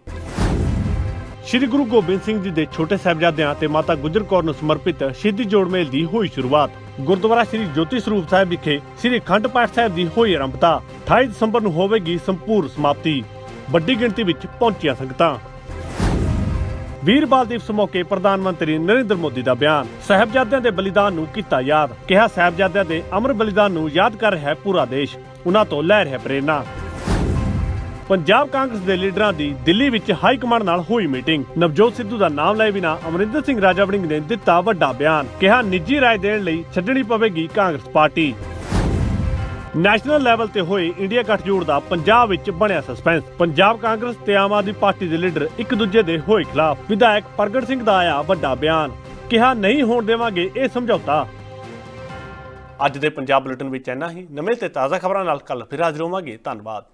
Speaker 1: ਸ਼੍ਰੀ ਗੁਰੂ ਗੋਬਿੰਦ ਸਿੰਘ ਜੀ ਦੇ ਛੋਟੇ ਸਾਹਿਬਜ਼ਾਦਿਆਂ ਤੇ ਮਾਤਾ ਗੁਜਰ ਕੌਰ ਨੂੰ ਸਮਰਪਿਤ ਸ਼ਹੀਦੀ ਜੋੜ ਮੇਲ ਦੀ ਹੋਈ ਸ਼ੁਰੂਆਤ। ਗੁਰਦੁਆਰਾ ਸ਼੍ਰੀ ਜੋਤੀ ਸਰੂਪ ਸਾਹਿਬ ਵਿਖੇ ਸ਼੍ਰੀ ਅਖੰਡ ਪਾਠ ਸਾਹਿਬ ਦੀ ਹੋਈ ਆਰੰਭਤਾ। 28 ਦਸੰਬਰ ਨੂੰ ਹੋਵੇਗੀ ਸੰਪੂਰਨ ਸਮਾਪਤੀ। ਵੱਡੀ ਗਿਣਤੀ ਵਿੱਚ ਪਹੁੰਚੀਆਂ ਸੰਗਤਾਂ। ਵੀਰ ਬਾਲ ਦਿਵਸ ਮੌਕੇ ਪ੍ਰਧਾਨ ਮੰਤਰੀ ਨਰਿੰਦਰ ਮੋਦੀ ਦਾ ਬਿਆਨ। ਸਾਹਿਬਜ਼ਾਦਿਆਂ ਦੇ ਬਲੀਦਾਨ ਨੂੰ ਕੀਤਾ ਯਾਦ। ਕਿਹਾ ਸਾਹਿਬਜ਼ਾਦਿਆਂ ਦੇ ਅਮਰ ਬਲੀਦਾਨ ਨੂੰ ਯਾਦ ਕਰ ਰਿਹਾ ਪੂਰਾ ਦੇਸ਼। ਉਹਨਾਂ ਤੋਂ ਲੈ ਰਿਹਾ ਪ੍ਰੇਰਣਾ। ਪੰਜਾਬ ਕਾਂਗਰਸ ਦੇ ਲੀਡਰਾਂ ਦੀ ਦਿੱਲੀ ਵਿੱਚ ਹਾਈ ਕਮਾਂਡ ਨਾਲ ਹੋਈ ਮੀਟਿੰਗ। ਨਵਜੋਤ ਸਿੱਧੂ ਦਾ ਨਾਮ ਲਏ ਬਿਨਾ ਅਮਰਿੰਦਰ ਸਿੰਘ ਰਾਜਾ ਵੜਿੰਗ ਨੇ ਦਿੱਤਾ ਵੱਡਾ ਬਿਆਨ। ਕਿਹਾ, ਨਿੱਜੀ ਰਾਏ ਦੇਣ ਲਈ ਛੱਡਣੀ ਪਵੇਗੀ ਕਾਂਗਰਸ ਪਾਰਟੀ। ਨੈਸ਼ਨਲ ਲੈਵਲ ਤੇ ਹੋਏ ਇੰਡੀਆ ਗੱਠਜੋੜ ਦਾ ਪੰਜਾਬ ਵਿੱਚ ਬਣਿਆ ਸਸਪੈਂਸ ਪੰਜਾਬ ਕਾਂਗਰਸ ਤੇ ਆਮ ਆਦਮੀ ਪਾਰਟੀ ਦੇ ਲੀਡਰ ਇੱਕ ਦੂਜੇ ਦੇ ਹੋਏ ਖਿਲਾਫ ਵਿਧਾਇਕ ਪ੍ਰਗਟ ਸਿੰਘ ਦਾ ਆਇਆ ਵੱਡਾ ਬਿਆਨ। ਕਿਹਾ, ਨਹੀਂ ਹੋਣ ਦੇਵਾਂਗੇ ਇਹ ਸਮਝੌਤਾ। ਅੱਜ ਦੇ ਪੰਜਾਬ ਬੁਲੇਟਿਨ ਵਿੱਚ ਇੰਨਾ ਹੀ। ਨਵੇਂ ਤੇ ਤਾਜ਼ਾ ਖਬਰਾਂ ਨਾਲ ਕੱਲ ਫਿਰ ਹਾਜ਼ਰ ਹੋਵਾਂਗੇ। ਧੰਨਵਾਦ।